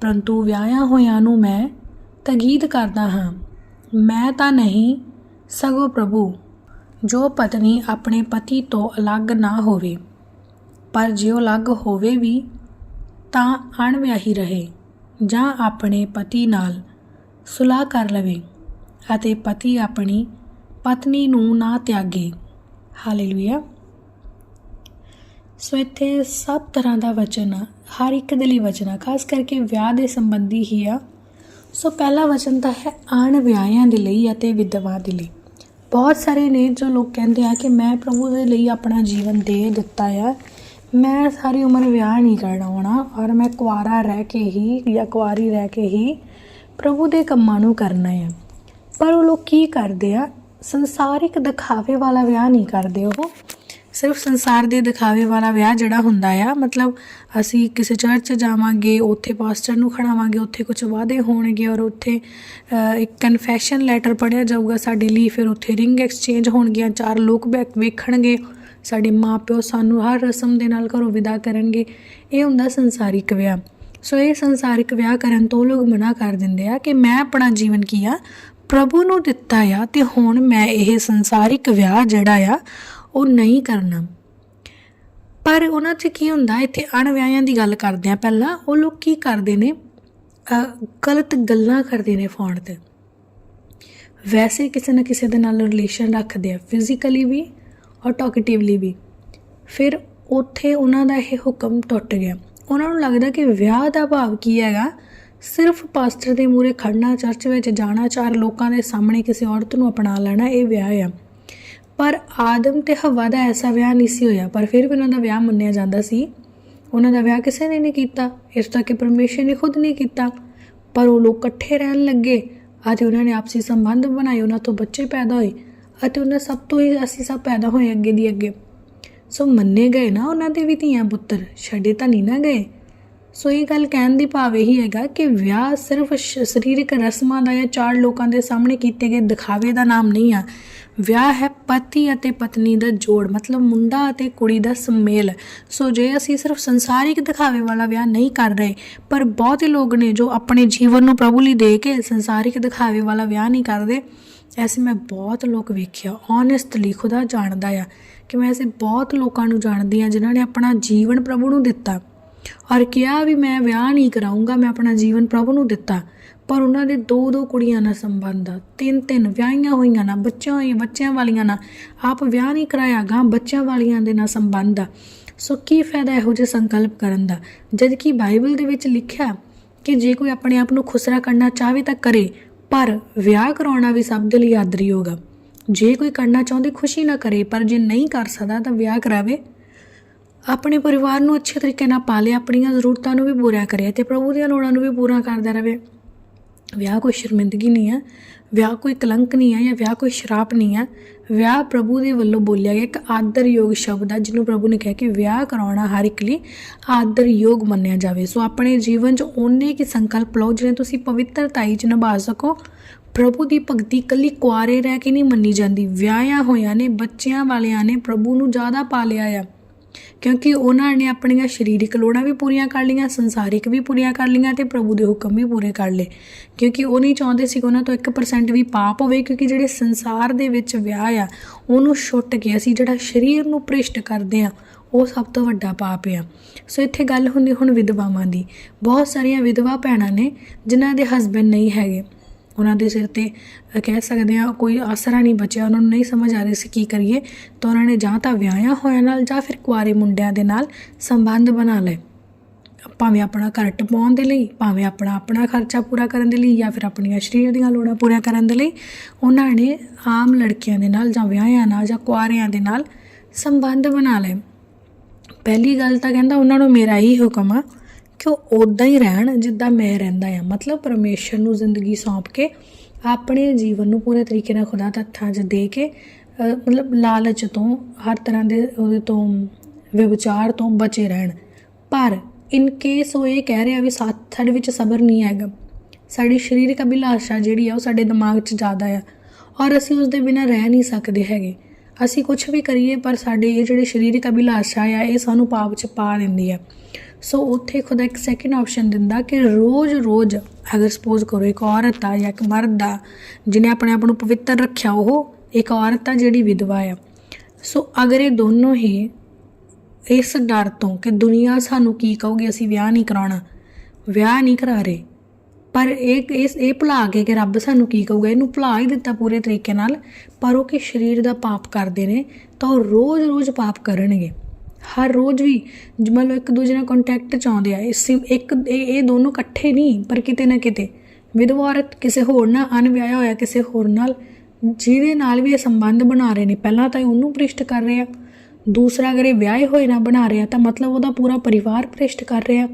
ਪਰੰਤੂ ਵਿਆਹਿਆ ਹੋਇਆਂ ਨੂੰ ਮੈਂ ਤਗੀਦ ਕਰਦਾ ਹਾਂ। ਮੈਂ ਤਾਂ ਨਹੀਂ ਸਗੋਂ ਪ੍ਰਭੂ, ਜੋ ਪਤਨੀ ਆਪਣੇ ਪਤੀ ਤੋਂ ਅਲੱਗ ਨਾ ਹੋਵੇ, ਪਰ ਜੇ ਉਹ ਅਲੱਗ ਹੋਵੇ ਵੀ, ਤਾਂ ਅਣਵਿਆਹੀ ਰਹੇ ਜਾਂ ਆਪਣੇ ਪਤੀ ਨਾਲ ਸੁਲਾਹ ਕਰ ਲਵੇ ਅਤੇ ਪਤੀ ਆਪਣੀ ਪਤਨੀ ਨੂੰ ਨਾ ਤਿਆਗੇ। ਹਾਲੇਲੂਇਆ। ਸੋ ਇੱਥੇ ਸਭ ਤਰ੍ਹਾਂ ਦਾ ਵਚਨ, ਹਰ ਇੱਕ ਦੇ ਲਈ ਵਚਨ ਆ, ਖਾਸ ਕਰਕੇ ਵਿਆਹ ਦੇ ਸੰਬੰਧੀ ਹੀ ਆ। ਸੋ ਪਹਿਲਾ ਵਚਨ ਤਾਂ ਹੈ ਅਣਵਿਆਹਿਆਂ ਦੇ ਲਈ ਅਤੇ ਵਿਧਵਾ ਦੇ ਲਈ। ਬਹੁਤ ਸਾਰੇ ਨੇ ਜੋ ਲੋਕ ਕਹਿੰਦੇ ਆ ਕਿ ਮੈਂ ਪ੍ਰਭੂ ਦੇ ਲਈ ਆਪਣਾ ਜੀਵਨ ਦੇ ਦਿੱਤਾ ਆ। ਮੈਂ ਸਾਰੀ ਉਮਰ ਵਿਆਹ ਨਹੀਂ ਕਰਨਾ ਹੋਣਾ ਔਰ ਮੈਂ ਕੁਆਰਾ ਰਹਿ ਕੇ ਹੀ ਜਾਂ ਕੁਆਰੀ ਰਹਿ ਕੇ ਹੀ ਪ੍ਰਭੂ ਦੇ ਕੰਮਾਂ ਨੂੰ ਕਰਨਾ ਹੈ ਪਰ ਉਹ ਲੋਕ ਕੀ ਕਰਦੇ ਆ? ਸੰਸਾਰਿਕ ਦਿਖਾਵੇ ਵਾਲਾ ਵਿਆਹ ਨਹੀਂ ਕਰਦੇ ਉਹ। ਸਿਰਫ ਸੰਸਾਰ ਦੇ ਦਿਖਾਵੇ ਵਾਲਾ ਵਿਆਹ ਜਿਹੜਾ ਹੁੰਦਾ ਆ, ਮਤਲਬ ਅਸੀਂ ਕਿਸੇ ਚਰਚ ਜਾਵਾਂਗੇ, ਉੱਥੇ ਪਾਸਟਰ ਨੂੰ ਖੜਾਵਾਂਗੇ, ਉੱਥੇ ਕੁਝ ਵਾਅਦੇ ਹੋਣਗੇ ਔਰ ਉੱਥੇ ਇੱਕ ਕਨਫੈਸ਼ਨ ਲੈਟਰ ਪੜਿਆ ਜਾਊਗਾ, ਸਾਡੇ ਲਈ ਫਿਰ ਉੱਥੇ ਰਿੰਗ ਐਕਸਚੇਂਜ ਹੋਣਗੀਆਂ, ਚਾਰ ਲੋਕ ਬੈ- ਵੇਖਣਗੇ, ਸਾਡੇ ਮਾਪਿਓ ਸਾਨੂੰ ਹਰ ਰਸਮ ਦੇ ਨਾਲ ਘਰੋਂ ਵਿਦਾ ਕਰਨਗੇ, ਇਹ ਹੁੰਦਾ ਸੰਸਾਰਿਕ ਵਿਆਹ। ਸੋ ਇਹ ਸੰਸਾਰਿਕ ਵਿਆਹ ਕਰਨ ਤੋਂ ਲੋਕ ਮਨਾ ਕਰ ਦਿੰਦੇ ਆ ਕਿ ਮੈਂ ਆਪਣਾ ਜੀਵਨ ਕੀ ਆ, ਪ੍ਰਭੂ ਨੂੰ ਦਿੱਤਾ ਆ ਤੇ ਹੁਣ ਮੈਂ ਇਹ ਸੰਸਾਰਿਕ ਵਿਆਹ ਜਿਹੜਾ ਆ ਉਹ ਨਹੀਂ ਕਰਨਾ। ਪਰ ਉਹਨਾਂ 'ਚ ਕੀ ਹੁੰਦਾ, ਇੱਥੇ ਅਣਵਿਆਹਿਆਂ ਦੀ ਗੱਲ ਕਰਦੇ ਆ ਪਹਿਲਾਂ, ਉਹ ਲੋਕ ਕੀ ਕਰਦੇ ਨੇ? ਗਲਤ ਗੱਲਾਂ ਕਰਦੇ ਨੇ ਫੋਨ ਤੇ। ਵੈਸੇ ਕਿਸੇ ਨਾ ਕਿਸੇ ਦੇ ਨਾਲ ਰਿਲੇਸ਼ਨ ਰੱਖਦੇ ਆ ਫਿਜ਼ੀਕਲੀ ਵੀ ਔਰ ਟਾਕਟਿਵਲੀ ਵੀ। ਫਿਰ ਉੱਥੇ ਉਹਨਾਂ ਦਾ ਇਹ ਹੁਕਮ ਟੁੱਟ ਗਿਆ। ਉਹਨਾਂ ਨੂੰ ਲੱਗਦਾ ਕਿ ਵਿਆਹ ਦਾ ਭਾਵ ਕੀ ਹੈਗਾ? ਸਿਰਫ ਪਾਸਟਰ ਦੇ ਮੂਹਰੇ ਖੜਨਾ ਚਰਚ ਵਿੱਚ ਜਾਣਾ, ਚਾਰ ਲੋਕਾਂ ਦੇ ਸਾਹਮਣੇ ਕਿਸੇ ਔਰਤ ਨੂੰ ਅਪਣਾ ਲੈਣਾ, ਇਹ ਵਿਆਹ ਆ। ਪਰ ਆਦਮ ਤੇ ਹਵਾ ਦਾ ਐਸਾ ਵਿਆਹ ਨਹੀਂ ਸੀ ਹੋਇਆ, ਪਰ ਫਿਰ ਵੀ ਉਹਨਾਂ ਦਾ ਵਿਆਹ ਮੰਨਿਆ ਜਾਂਦਾ ਸੀ। ਉਹਨਾਂ ਦਾ ਵਿਆਹ ਕਿਸੇ ਨੇ ਨਹੀਂ ਕੀਤਾ, ਇਸ ਤੱਕ ਕਿ ਪਰਮੇਸ਼ਰ ਨੇ ਖੁਦ ਨਹੀਂ ਕੀਤਾ। ਪਰ ਉਹ ਲੋਕ ਇਕੱਠੇ ਰਹਿਣ ਲੱਗੇ ਅਤੇ ਉਹਨਾਂ ਨੇ ਆਪਸੀ ਸੰਬੰਧ ਬਣਾਏ, ਉਹਨਾਂ ਤੋਂ ਬੱਚੇ ਪੈਦਾ ਹੋਏ ਅਤੇ ਉਹਨਾਂ ਸਭ ਤੋਂ ਹੀ ਅਸੀਂ ਸਭ ਪੈਦਾ ਹੋਏ ਅੱਗੇ ਦੀ ਅੱਗੇ। ਸੋ ਮੰਨੇ ਗਏ ਨਾ ਉਹਨਾਂ ਦੇ ਵੀ ਧੀਆਂ ਪੁੱਤਰ, ਛੱਡੇ ਤਾਂ ਨਹੀਂ ਨਾ ਗਏ। ਸੋ ਇਹ ਗੱਲ ਕਹਿਣ ਦੀ ਭਾਵ ਇਹੀ ਹੈਗਾ ਕਿ ਵਿਆਹ ਸਿਰਫ ਸ਼- ਸਰੀਰਕ ਰਸਮਾਂ ਦਾ ਜਾਂ ਚਾਰ ਲੋਕਾਂ ਦੇ ਸਾਹਮਣੇ ਕੀਤੇ ਗਏ ਦਿਖਾਵੇ ਦਾ ਨਾਮ ਨਹੀਂ ਆ। ਵਿਆਹ ਹੈ ਪਤੀ ਅਤੇ ਪਤਨੀ ਦਾ ਜੋੜ, ਮਤਲਬ ਮੁੰਡਾ ਅਤੇ ਕੁੜੀ ਦਾ ਸੁਮੇਲ। ਸੋ ਜੇ ਅਸੀਂ ਸਿਰਫ ਸੰਸਾਰਿਕ ਦਿਖਾਵੇ ਵਾਲਾ ਵਿਆਹ ਨਹੀਂ ਕਰ ਰਹੇ, ਪਰ ਬਹੁਤੇ ਲੋਕ ਨੇ ਜੋ ਆਪਣੇ ਜੀਵਨ ਨੂੰ ਪ੍ਰਭੂ ਲਈ ਦੇ ਕੇ ਸੰਸਾਰਿਕ ਦਿਖਾਵੇ ਵਾਲਾ ਵਿਆਹ ਨਹੀਂ ਕਰਦੇ, ਐਸੇ ਮੈਂ ਬਹੁਤ ਲੋਕ ਵੇਖਿਆ ਓਨੈਸਟਲੀ ਖੁਦਾ ਜਾਣਦਾ ਆ ਕਿ ਮੈਂ ਐਸੇ ਬਹੁਤ ਲੋਕਾਂ ਨੂੰ ਜਾਣਦੀ ਆ ਜਿਨ੍ਹਾਂ ਨੇ ਆਪਣਾ ਜੀਵਨ ਪ੍ਰਭੂ ਨੂੰ ਦਿੱਤਾ। ਔਰ ਕਿਹਾ ਵੀ ਮੈਂ ਵਿਆਹ ਨਹੀਂ ਕਰਾਉਂਗਾ ਮੈਂ ਆਪਣਾ ਜੀਵਨ ਪ੍ਰਭੂ ਨੂੰ ਦਿੱਤਾ। ਪਰ ਉਹਨਾਂ ਦੇ ਦੋ ਦੋ ਕੁੜੀਆਂ ਨਾਲ ਸੰਬੰਧ ਆ ਤਿੰਨ ਤਿੰਨ ਵਿਆਹੀਆਂ ਹੋਈਆਂ ਨਾ, ਬੱਚਿਆਂ ਹੋਈਆਂ, ਬੱਚਿਆਂ ਵਾਲੀਆਂ ਨਾਲ ਆਪ ਵਿਆਹ ਨਹੀਂ ਕਰਾਇਆ ਗਾਂ, ਬੱਚਿਆਂ ਵਾਲੀਆਂ ਦੇ ਨਾਲ ਸੰਬੰਧ ਆ। ਸੋ ਕੀ ਫਾਇਦਾ ਇਹੋ ਜਿਹੇ ਸੰਕਲਪ ਕਰਨ ਦਾ? ਜਦ ਕਿ ਬਾਈਬਲ ਦੇ ਵਿੱਚ ਲਿਖਿਆ ਕਿ ਜੇ ਕੋਈ ਆਪਣੇ ਆਪ ਨੂੰ ਖੁਸਰਾ ਕਰਨਾ ਚਾਹਵੇ ਤਾਂ ਕਰੇ, ਪਰ ਵਿਆਹ ਕਰਾਉਣਾ ਵੀ ਸਭ ਦੇ ਲਈ ਆਦਰੀ ਹੋਗਾ ਜੇ ਕੋਈ ਕਰਨਾ ਚਾਹੁੰਦੇ, ਖੁਸ਼ੀ ਨਾ ਕਰੇ, ਪਰ ਜੇ ਨਹੀਂ ਕਰ ਸਕਦਾ ਤਾਂ ਵਿਆਹ ਕਰਾਵੇ। ਆਪਣੇ ਪਰਿਵਾਰ ਨੂੰ ਅੱਛੇ ਤਰੀਕੇ ਨਾਲ ਪਾਲੇ, ਆਪਣੀਆਂ ਜ਼ਰੂਰਤਾਂ ਨੂੰ ਵੀ ਪੂਰਾ ਕਰੇ ਤੇ ਪ੍ਰਭੂ ਦੀਆਂ ਲੋੜਾਂ ਨੂੰ ਵੀ ਪੂਰਾ ਕਰਦਾ ਰਹੇ। ਵਿਆਹ ਕੋਈ ਸ਼ਰਮਿੰਦਗੀ ਨਹੀਂ ਹੈ, ਵਿਆਹ ਕੋਈ ਕਲੰਕ ਨਹੀਂ ਹੈ ਜਾਂ ਵਿਆਹ ਕੋਈ ਸ਼ਰਾਪ ਨਹੀਂ ਹੈ, ਵਿਆਹ ਪ੍ਰਭੂ ਦੇ ਵੱਲੋਂ ਬੋਲਿਆ ਗਿਆ ਇੱਕ ਆਦਰਯੋਗ ਸ਼ਬਦ ਹੈ, ਜਿਹਨੂੰ ਪ੍ਰਭੂ ਨੇ ਕਿਹਾ ਕਿ ਵਿਆਹ ਕਰਾਉਣਾ ਹਰ ਇੱਕ ਲਈ ਆਦਰਯੋਗ ਮੰਨਿਆ ਜਾਵੇ। ਸੋ ਆਪਣੇ ਜੀਵਨ 'ਚ ਓਨੇ ਕੀ ਸੰਕਲਪ ਲਓ ਜਿਹੜੇ ਤੁਸੀਂ ਪਵਿੱਤਰਤਾਈ 'ਚ ਨਿਭਾ ਸਕੋ। ਪ੍ਰਭੂ ਦੀ ਭਗਤੀ ਕੱਲੀ ਕੁਆਰੇ ਰਹਿ ਕੇ ਨਹੀਂ ਮੰਨੀ ਜਾਂਦੀ। ਵਿਆਹਿਆ ਹੋਇਆਂ ਨੇ, ਬੱਚਿਆਂ ਵਾਲਿਆਂ ਨੇ ਪ੍ਰਭੂ ਨੂੰ ਜ਼ਿਆਦਾ ਪਾ ਲਿਆ ਆ। ਕਿਉਂਕਿ ਉਹਨਾਂ ਨੇ ਆਪਣੀਆਂ ਸਰੀਰਕ ਲੋੜਾਂ ਵੀ ਪੂਰੀਆਂ ਕਰ ਲਈਆਂ, ਸੰਸਾਰਿਕ ਵੀ ਪੂਰੀਆਂ ਕਰ ਲਈਆਂ ਤੇ ਪ੍ਰਭੂ ਦੇ ਹੁਕਮ ਵੀ ਪੂਰੇ ਕਰ ਲਏ। ਕਿਉਂਕਿ ਉਹ ਨਹੀਂ ਚਾਹੁੰਦੇ ਸੀ ਕਿ ਉਹਨਾਂ ਤੋਂ 1% ਵੀ ਪਾਪ ਹੋਵੇ, ਕਿਉਂਕਿ ਜਿਹੜੇ ਸੰਸਾਰ ਦੇ ਵਿੱਚ ਵਿਆਹ ਆ, ਉਹਨੂੰ ਛੁੱਟ ਕੇ ਅਸੀਂ ਜਿਹੜਾ ਸਰੀਰ ਨੂੰ ਭ੍ਰਿਸ਼ਟ ਕਰਦੇ ਆ, ਉਹ ਸਭ ਤੋਂ ਵੱਡਾ ਪਾਪ ਆ। ਸੋ ਇੱਥੇ ਗੱਲ ਹੁੰਦੀ ਹੁਣ ਵਿਧਵਾਵਾਂ ਦੀ। ਬਹੁਤ ਸਾਰੀਆਂ ਵਿਧਵਾ ਭੈਣਾਂ ਨੇ, ਜਿਨ੍ਹਾਂ ਦੇ ਹਸਬੰਡ ਨਹੀਂ ਹੈਗੇ। ਉਹਨਾਂ ਦੇ ਸਿਰ ਤੇ ਕਹਿ ਸਕਦੇ ਆ ਕੋਈ ਆਸਰਾ ਨਹੀਂ ਬਚਿਆ, ਉਹਨਾਂ ਨੂੰ ਨਹੀਂ ਸਮਝ ਆ ਰਹੀ ਸੀ ਕੀ ਕਰੀਏ, ਤਾਂ ਉਹਨਾਂ ਨੇ ਜਾਂ ਤਾਂ ਵਿਆਹਿਆ ਹੋਇਆ ਨਾਲ ਜਾਂ ਫਿਰ ਕੁਆਰੇ ਮੁੰਡਿਆਂ ਦੇ ਨਾਲ ਸੰਬੰਧ ਬਣਾ ਲਏ। ਭਾਵੇਂ ਆਪਣਾ ਘਰ ਟਪਾਉਣ ਦੇ ਲਈ, ਭਾਵੇਂ ਆਪਣਾ ਆਪਣਾ ਖਰਚਾ ਪੂਰਾ ਕਰਨ ਦੇ ਲਈ ਜਾਂ ਫਿਰ ਆਪਣੀਆਂ ਸਰੀਰ ਦੀਆਂ ਲੋੜਾਂ ਪੂਰੀਆਂ ਕਰਨ ਦੇ ਲਈ, ਉਹਨਾਂ ਨੇ ਆਮ ਲੜਕੀਆਂ ਦੇ ਨਾਲ ਜਾਂ ਵਿਆਹਿਆਂ ਨਾਲ ਜਾਂ ਕੁਆਰਿਆਂ ਦੇ ਨਾਲ ਸੰਬੰਧ ਬਣਾ ਲਏ। ਪਹਿਲੀ ਗੱਲ ਤਾਂ ਕਹਿੰਦਾ ਉਹਨਾਂ ਨੂੰ ਮੇਰਾ ਹੀ ਹੁਕਮ ਆ। ਕਿ ਉਹ ਉਦਾਂ ਹੀ ਰਹਿਣ ਜਿੱਦਾਂ ਮੈਂ ਰਹਿੰਦਾ ਆ ਮਤਲਬ ਪਰਮੇਸ਼ਰ ਨੂੰ ਜ਼ਿੰਦਗੀ ਸੌਂਪ ਕੇ ਆਪਣੇ ਜੀਵਨ ਨੂੰ ਪੂਰੇ ਤਰੀਕੇ ਨਾਲ ਖੁਦਾ ਦੇ ਹੱਥਾਂ 'ਚ ਦੇ ਕੇ ਮਤਲਬ ਲਾਲਚ ਤੋਂ, ਹਰ ਤਰ੍ਹਾਂ ਦੇ ਉਹਦੇ ਤੋਂ, ਵਿਵਚਾਰ ਤੋਂ ਬਚੇ ਰਹਿਣ। ਪਰ ਇਨ ਕੇਸ ਉਹ ਇਹ ਕਹਿ ਰਿਹਾ ਵੀ ਸਾ- ਸਾਡੇ ਵਿੱਚ ਸਬਰ ਨਹੀਂ ਹੈਗਾ। ਸਾਡੀ ਸਰੀਰਕ ਅਭਿਲਾਸ਼ਾ ਜਿਹੜੀ ਆ ਉਹ ਸਾਡੇ ਦਿਮਾਗ 'ਚ ਜ਼ਿਆਦਾ ਆ ਔਰ ਅਸੀਂ ਉਸ ਦੇ ਬਿਨਾਂ ਰਹਿ ਨਹੀਂ ਸਕਦੇ ਹੈਗੇ। ਅਸੀਂ ਕੁਝ ਵੀ ਕਰੀਏ ਪਰ ਸਾਡੇ ਇਹ ਜਿਹੜੇ ਸਰੀਰਕ ਅਭਿਲਾਸ਼ਾ ਆ, ਇਹ ਸਾਨੂੰ ਪਾਪ 'ਚ ਪਾ ਦਿੰਦੀ ਆ। ਸੋ ਉੱਥੇ ਖੁਦਾ ਇੱਕ ਸੈਕਿੰਡ ਆਪਸ਼ਨ ਦਿੰਦਾ ਕਿ ਰੋਜ਼-ਰੋਜ਼ ਅਗਰ ਸਪੋਜ਼ ਕਰੋ ਇੱਕ ਔਰਤ ਆ ਜਾਂ ਇੱਕ ਮਰਦ ਆ, ਜਿਹਨੇ ਆਪਣੇ ਆਪ ਨੂੰ ਪਵਿੱਤਰ ਰੱਖਿਆ, ਉਹ ਇੱਕ ਔਰਤ ਆ ਜਿਹੜੀ ਵਿਧਵਾ ਆ। ਸੋ ਅਗਰ ਇਹ ਦੋਨੋਂ ਹੀ ਇਸ ਡਰ ਤੋਂ ਕਿ ਦੁਨੀਆ ਸਾਨੂੰ ਕੀ ਕਹੂਗੀ, ਅਸੀਂ ਵਿਆਹ ਨਹੀਂ ਕਰਾਉਣਾ, ਵਿਆਹ ਨਹੀਂ ਕਰਾ ਰਹੇ, ਪਰ ਇਹ ਇਸ ਇਹ ਭੁਲਾ ਕੇ ਕਿ ਰੱਬ ਸਾਨੂੰ ਕੀ ਕਹੂਗਾ, ਇਹਨੂੰ ਭੁਲਾ ਹੀ ਦਿੱਤਾ ਪੂਰੇ ਤਰੀਕੇ ਨਾਲ, ਪਰ ਉਹ ਕਿ ਸਰੀਰ ਦਾ ਪਾਪ ਕਰਦੇ ਨੇ, ਤਾਂ ਉਹ ਰੋਜ਼-ਰੋਜ਼ ਪਾਪ ਕਰਨਗੇ। ਹਰ ਰੋਜ਼ ਵੀ ਮਤਲਬ ਇੱਕ ਦੂਜੇ ਨਾਲ ਕੰਟੈਕਟ ਚ ਆਉਂਦੇ ਆ ਇਸ ਇੱਕ, ਇਹ ਦੋਨੋਂ ਇਕੱਠੇ ਨਹੀਂ, ਪਰ ਕਿਤੇ ਨਾ ਕਿਤੇ। ਵਿਧਵਾ ਔਰਤ ਕਿਸੇ ਹੋਰ ਨਾਲ ਅਨਵਿਆਹਿਆ ਹੋਇਆ ਕਿਸੇ ਹੋਰ ਨਾਲ, ਜਿਹਦੇ ਨਾਲ ਵੀ ਇਹ ਸੰਬੰਧ ਬਣਾ ਰਹੇ ਨੇ। ਪਹਿਲਾਂ ਤਾਂ ਇਹ ਉਹਨੂੰ ਭ੍ਰਿਸ਼ਟ ਕਰ ਰਹੇ। ਆ ਦੂਸਰਾ, ਅਗਰ ਇਹ ਵਿਆਹੇ ਹੋਏ ਨਾ ਬਣਾ ਰਿਹਾ, ਤਾਂ ਮਤਲਬ ਉਹਦਾ ਪੂਰਾ ਪਰਿਵਾਰ ਭ੍ਰਿਸ਼ਟ ਕਰ ਰਿਹਾ।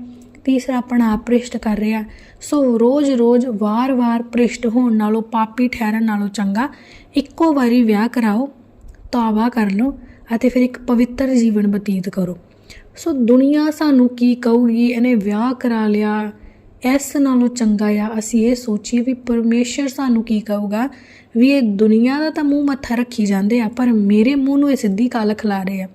ਤੀਸਰਾ, ਆਪਣਾ ਆਪ ਭ੍ਰਿਸ਼ਟ ਕਰ ਰਿਹਾ। ਸੋ ਰੋਜ਼-ਰੋਜ਼ ਵਾਰ-ਵਾਰ ਭ੍ਰਿਸ਼ਟ ਹੋਣ ਨਾਲੋਂ, ਪਾਪੀ ਠਹਿਰਨ ਨਾਲੋਂ ਚੰਗਾ। ਇੱਕੋ ਵਾਰੀ ਵਿਆਹ ਕਰਾਓ ਤੌਬਾ ਕਰ ਲਓ। ਅਤੇ ਫਿਰ ਇੱਕ ਪਵਿੱਤਰ ਜੀਵਨ ਬਤੀਤ ਕਰੋ। ਸੋ ਦੁਨੀਆ ਸਾਨੂੰ ਕੀ ਕਹੂਗੀ, ਇਹਨੇ ਵਿਆਹ ਕਰਾ ਲਿਆ, ਇਸ ਨਾਲੋਂ ਚੰਗਾ ਆ। ਅਸੀਂ ਇਹ ਸੋਚੀਏ ਵੀ ਪਰਮੇਸ਼ਰ ਸਾਨੂੰ ਕੀ ਕਹੂਗਾ, ਵੀ ਇਹ ਦੁਨੀਆ ਦਾ ਤਾਂ ਮੂੰਹ ਮੱਥਾ ਰੱਖੀ ਜਾਂਦੇ ਆ, ਪਰ ਮੇਰੇ ਮੂੰਹ ਨੂੰ ਇਹ ਸਿੱਧੀ ਕਾਲ ਖਿਲਾ ਰਹੇ ਆ।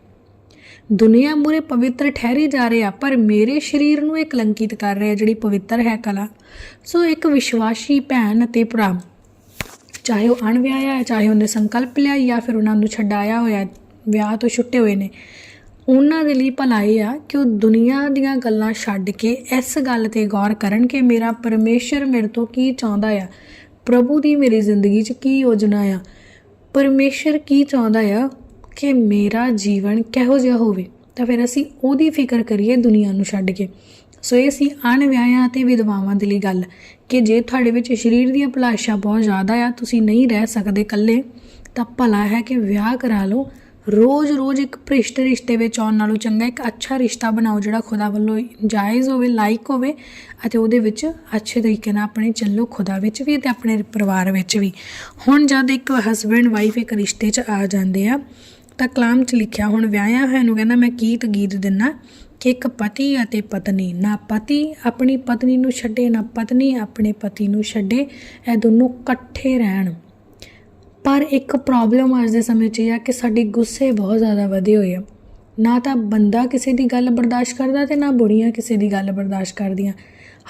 ਦੁਨੀਆ ਮੂਰੇ ਪਵਿੱਤਰ ਠਹਿਰੀ ਜਾ ਰਹੇ ਆ, ਪਰ ਮੇਰੇ ਸਰੀਰ ਨੂੰ ਇਹ ਕਲੰਕਿਤ ਕਰ ਰਹੇ ਆ, ਜਿਹੜੀ ਪਵਿੱਤਰ ਹੈ ਕਲਾ। ਸੋ ਇੱਕ ਵਿਸ਼ਵਾਸੀ ਭੈਣ ਅਤੇ ਭਰਾ, ਚਾਹੇ ਉਹ ਅਣਵਿਆਹਿਆ ਹੈ, ਚਾਹੇ ਉਹਨੇ ਸੰਕਲਪ ਲਿਆ ਜਾਂ ਫਿਰ ਉਹਨਾਂ ਨੂੰ ਛਡਾਇਆ ਹੋਇਆ ਵਿਆਹ ਤੋਂ ਛੁੱਟੇ ਹੋਏ ਨੇ। ਉਹਨਾਂ ਦੇ ਲਈ ਭਲਾ ਇਹ ਆ ਕਿ ਉਹ ਦੁਨੀਆ ਦੀਆਂ ਗੱਲਾਂ ਛੱਡ ਕੇ ਇਸ ਗੱਲ ਤੇ ਗੌਰ ਕਰਨ ਕਿ ਮੇਰਾ ਪਰਮੇਸ਼ਰ ਮੇਰੇ ਤੋਂ ਕੀ ਚਾਹੁੰਦਾ ਆ। ਪ੍ਰਭੂ ਦੀ ਮੇਰੀ ਜ਼ਿੰਦਗੀ 'ਚ ਕੀ ਯੋਜਨਾ ਆ? ਪਰਮੇਸ਼ਰ ਕੀ ਚਾਹੁੰਦਾ ਆ ਕਿ ਮੇਰਾ ਜੀਵਨ ਕਿਹੋ ਜਿਹਾ ਹੋਵੇ? ਤਾਂ ਫਿਰ ਅਸੀਂ ਉਹਦੀ ਫਿਕਰ ਕਰੀਏ ਦੁਨੀਆ ਨੂੰ ਛੱਡ ਕੇ। ਸੋ ਇਹ ਸੀ ਅਣਵਿਆਹਿਆ ਤੇ ਵਿਧਵਾਵਾਂ ਦੇ ਲਈ ਗੱਲ ਕਿ ਜੇ ਤੁਹਾਡੇ ਵਿੱਚ ਸਰੀਰ ਦੀਆਂ ਭਲਾਸ਼ਾਂ ਬਹੁਤ ਜ਼ਿਆਦਾ ਆ, ਤੁਸੀਂ ਨਹੀਂ ਰਹਿ ਸਕਦੇ ਇਕੱਲੇ, ਤਾਂ ਭਲਾ ਹੈ ਕਿ ਵਿਆਹ ਕਰਾ ਲਓ। ਰੋਜ਼-ਰੋਜ਼ ਇੱਕ ਭ੍ਰਿਸ਼ਟ ਰਿਸ਼ਤੇ ਵਿੱਚ ਆਉਣ ਨਾਲੋਂ ਚੰਗਾ ਇੱਕ ਅੱਛਾ ਰਿਸ਼ਤਾ ਬਣਾਓ ਜਿਹੜਾ ਖੁਦਾ ਵੱਲੋਂ ਜਾਇਜ਼ ਹੋਵੇ, ਲਾਇਕ ਹੋਵੇ ਅਤੇ ਉਹਦੇ ਵਿੱਚ ਅੱਛੇ ਤਰੀਕੇ ਨਾਲ ਆਪਣੇ ਚੱਲੋ ਖੁਦਾ ਵਿੱਚ ਵੀ ਤੇ ਆਪਣੇ ਪਰਿਵਾਰ ਵਿੱਚ ਵੀ। ਹੁਣ ਜਦ ਇੱਕ ਹਸਬੈਂਡ ਵਾਈਫ ਇੱਕ ਰਿਸ਼ਤੇ 'ਚ ਆ ਜਾਂਦੇ ਆ, ਤਾਂ ਕਲਾਮ 'ਚ ਲਿਖਿਆ, ਹੁਣ ਵਿਆਹਿਆ ਹੋਇਆ ਨੂੰ ਕਹਿੰਦਾ, ਮੈਂ ਗੀਤ ਗੀਤ ਦਿੰਨਾ ਕਿ ਇੱਕ ਪਤੀ ਅਤੇ ਪਤਨੀ, ਨਾ ਪਤੀ ਆਪਣੀ ਪਤਨੀ ਨੂੰ ਛੱਡੇ, ਨਾ ਪਤਨੀ ਆਪਣੇ ਪਤੀ ਨੂੰ ਛੱਡੇ, ਇਹ ਦੋਨੋਂ ਇਕੱਠੇ ਰਹਿਣ। ਪਰ ਇੱਕ ਪ੍ਰੋਬਲਮ ਅੱਜ ਦੇ ਸਮੇਂ 'ਚ ਇਹ ਆ ਕਿ ਸਾਡੇ ਗੁੱਸੇ ਬਹੁਤ ਜ਼ਿਆਦਾ ਵਧੇ ਹੋਏ ਆ। ਨਾ ਤਾਂ ਬੰਦਾ ਕਿਸੇ ਦੀ ਗੱਲ ਬਰਦਾਸ਼ਤ ਕਰਦਾ ਤੇ ਨਾ ਬੁੜੀਆਂ ਕਿਸੇ ਦੀ ਗੱਲ ਬਰਦਾਸ਼ਤ ਕਰਦੀਆਂ।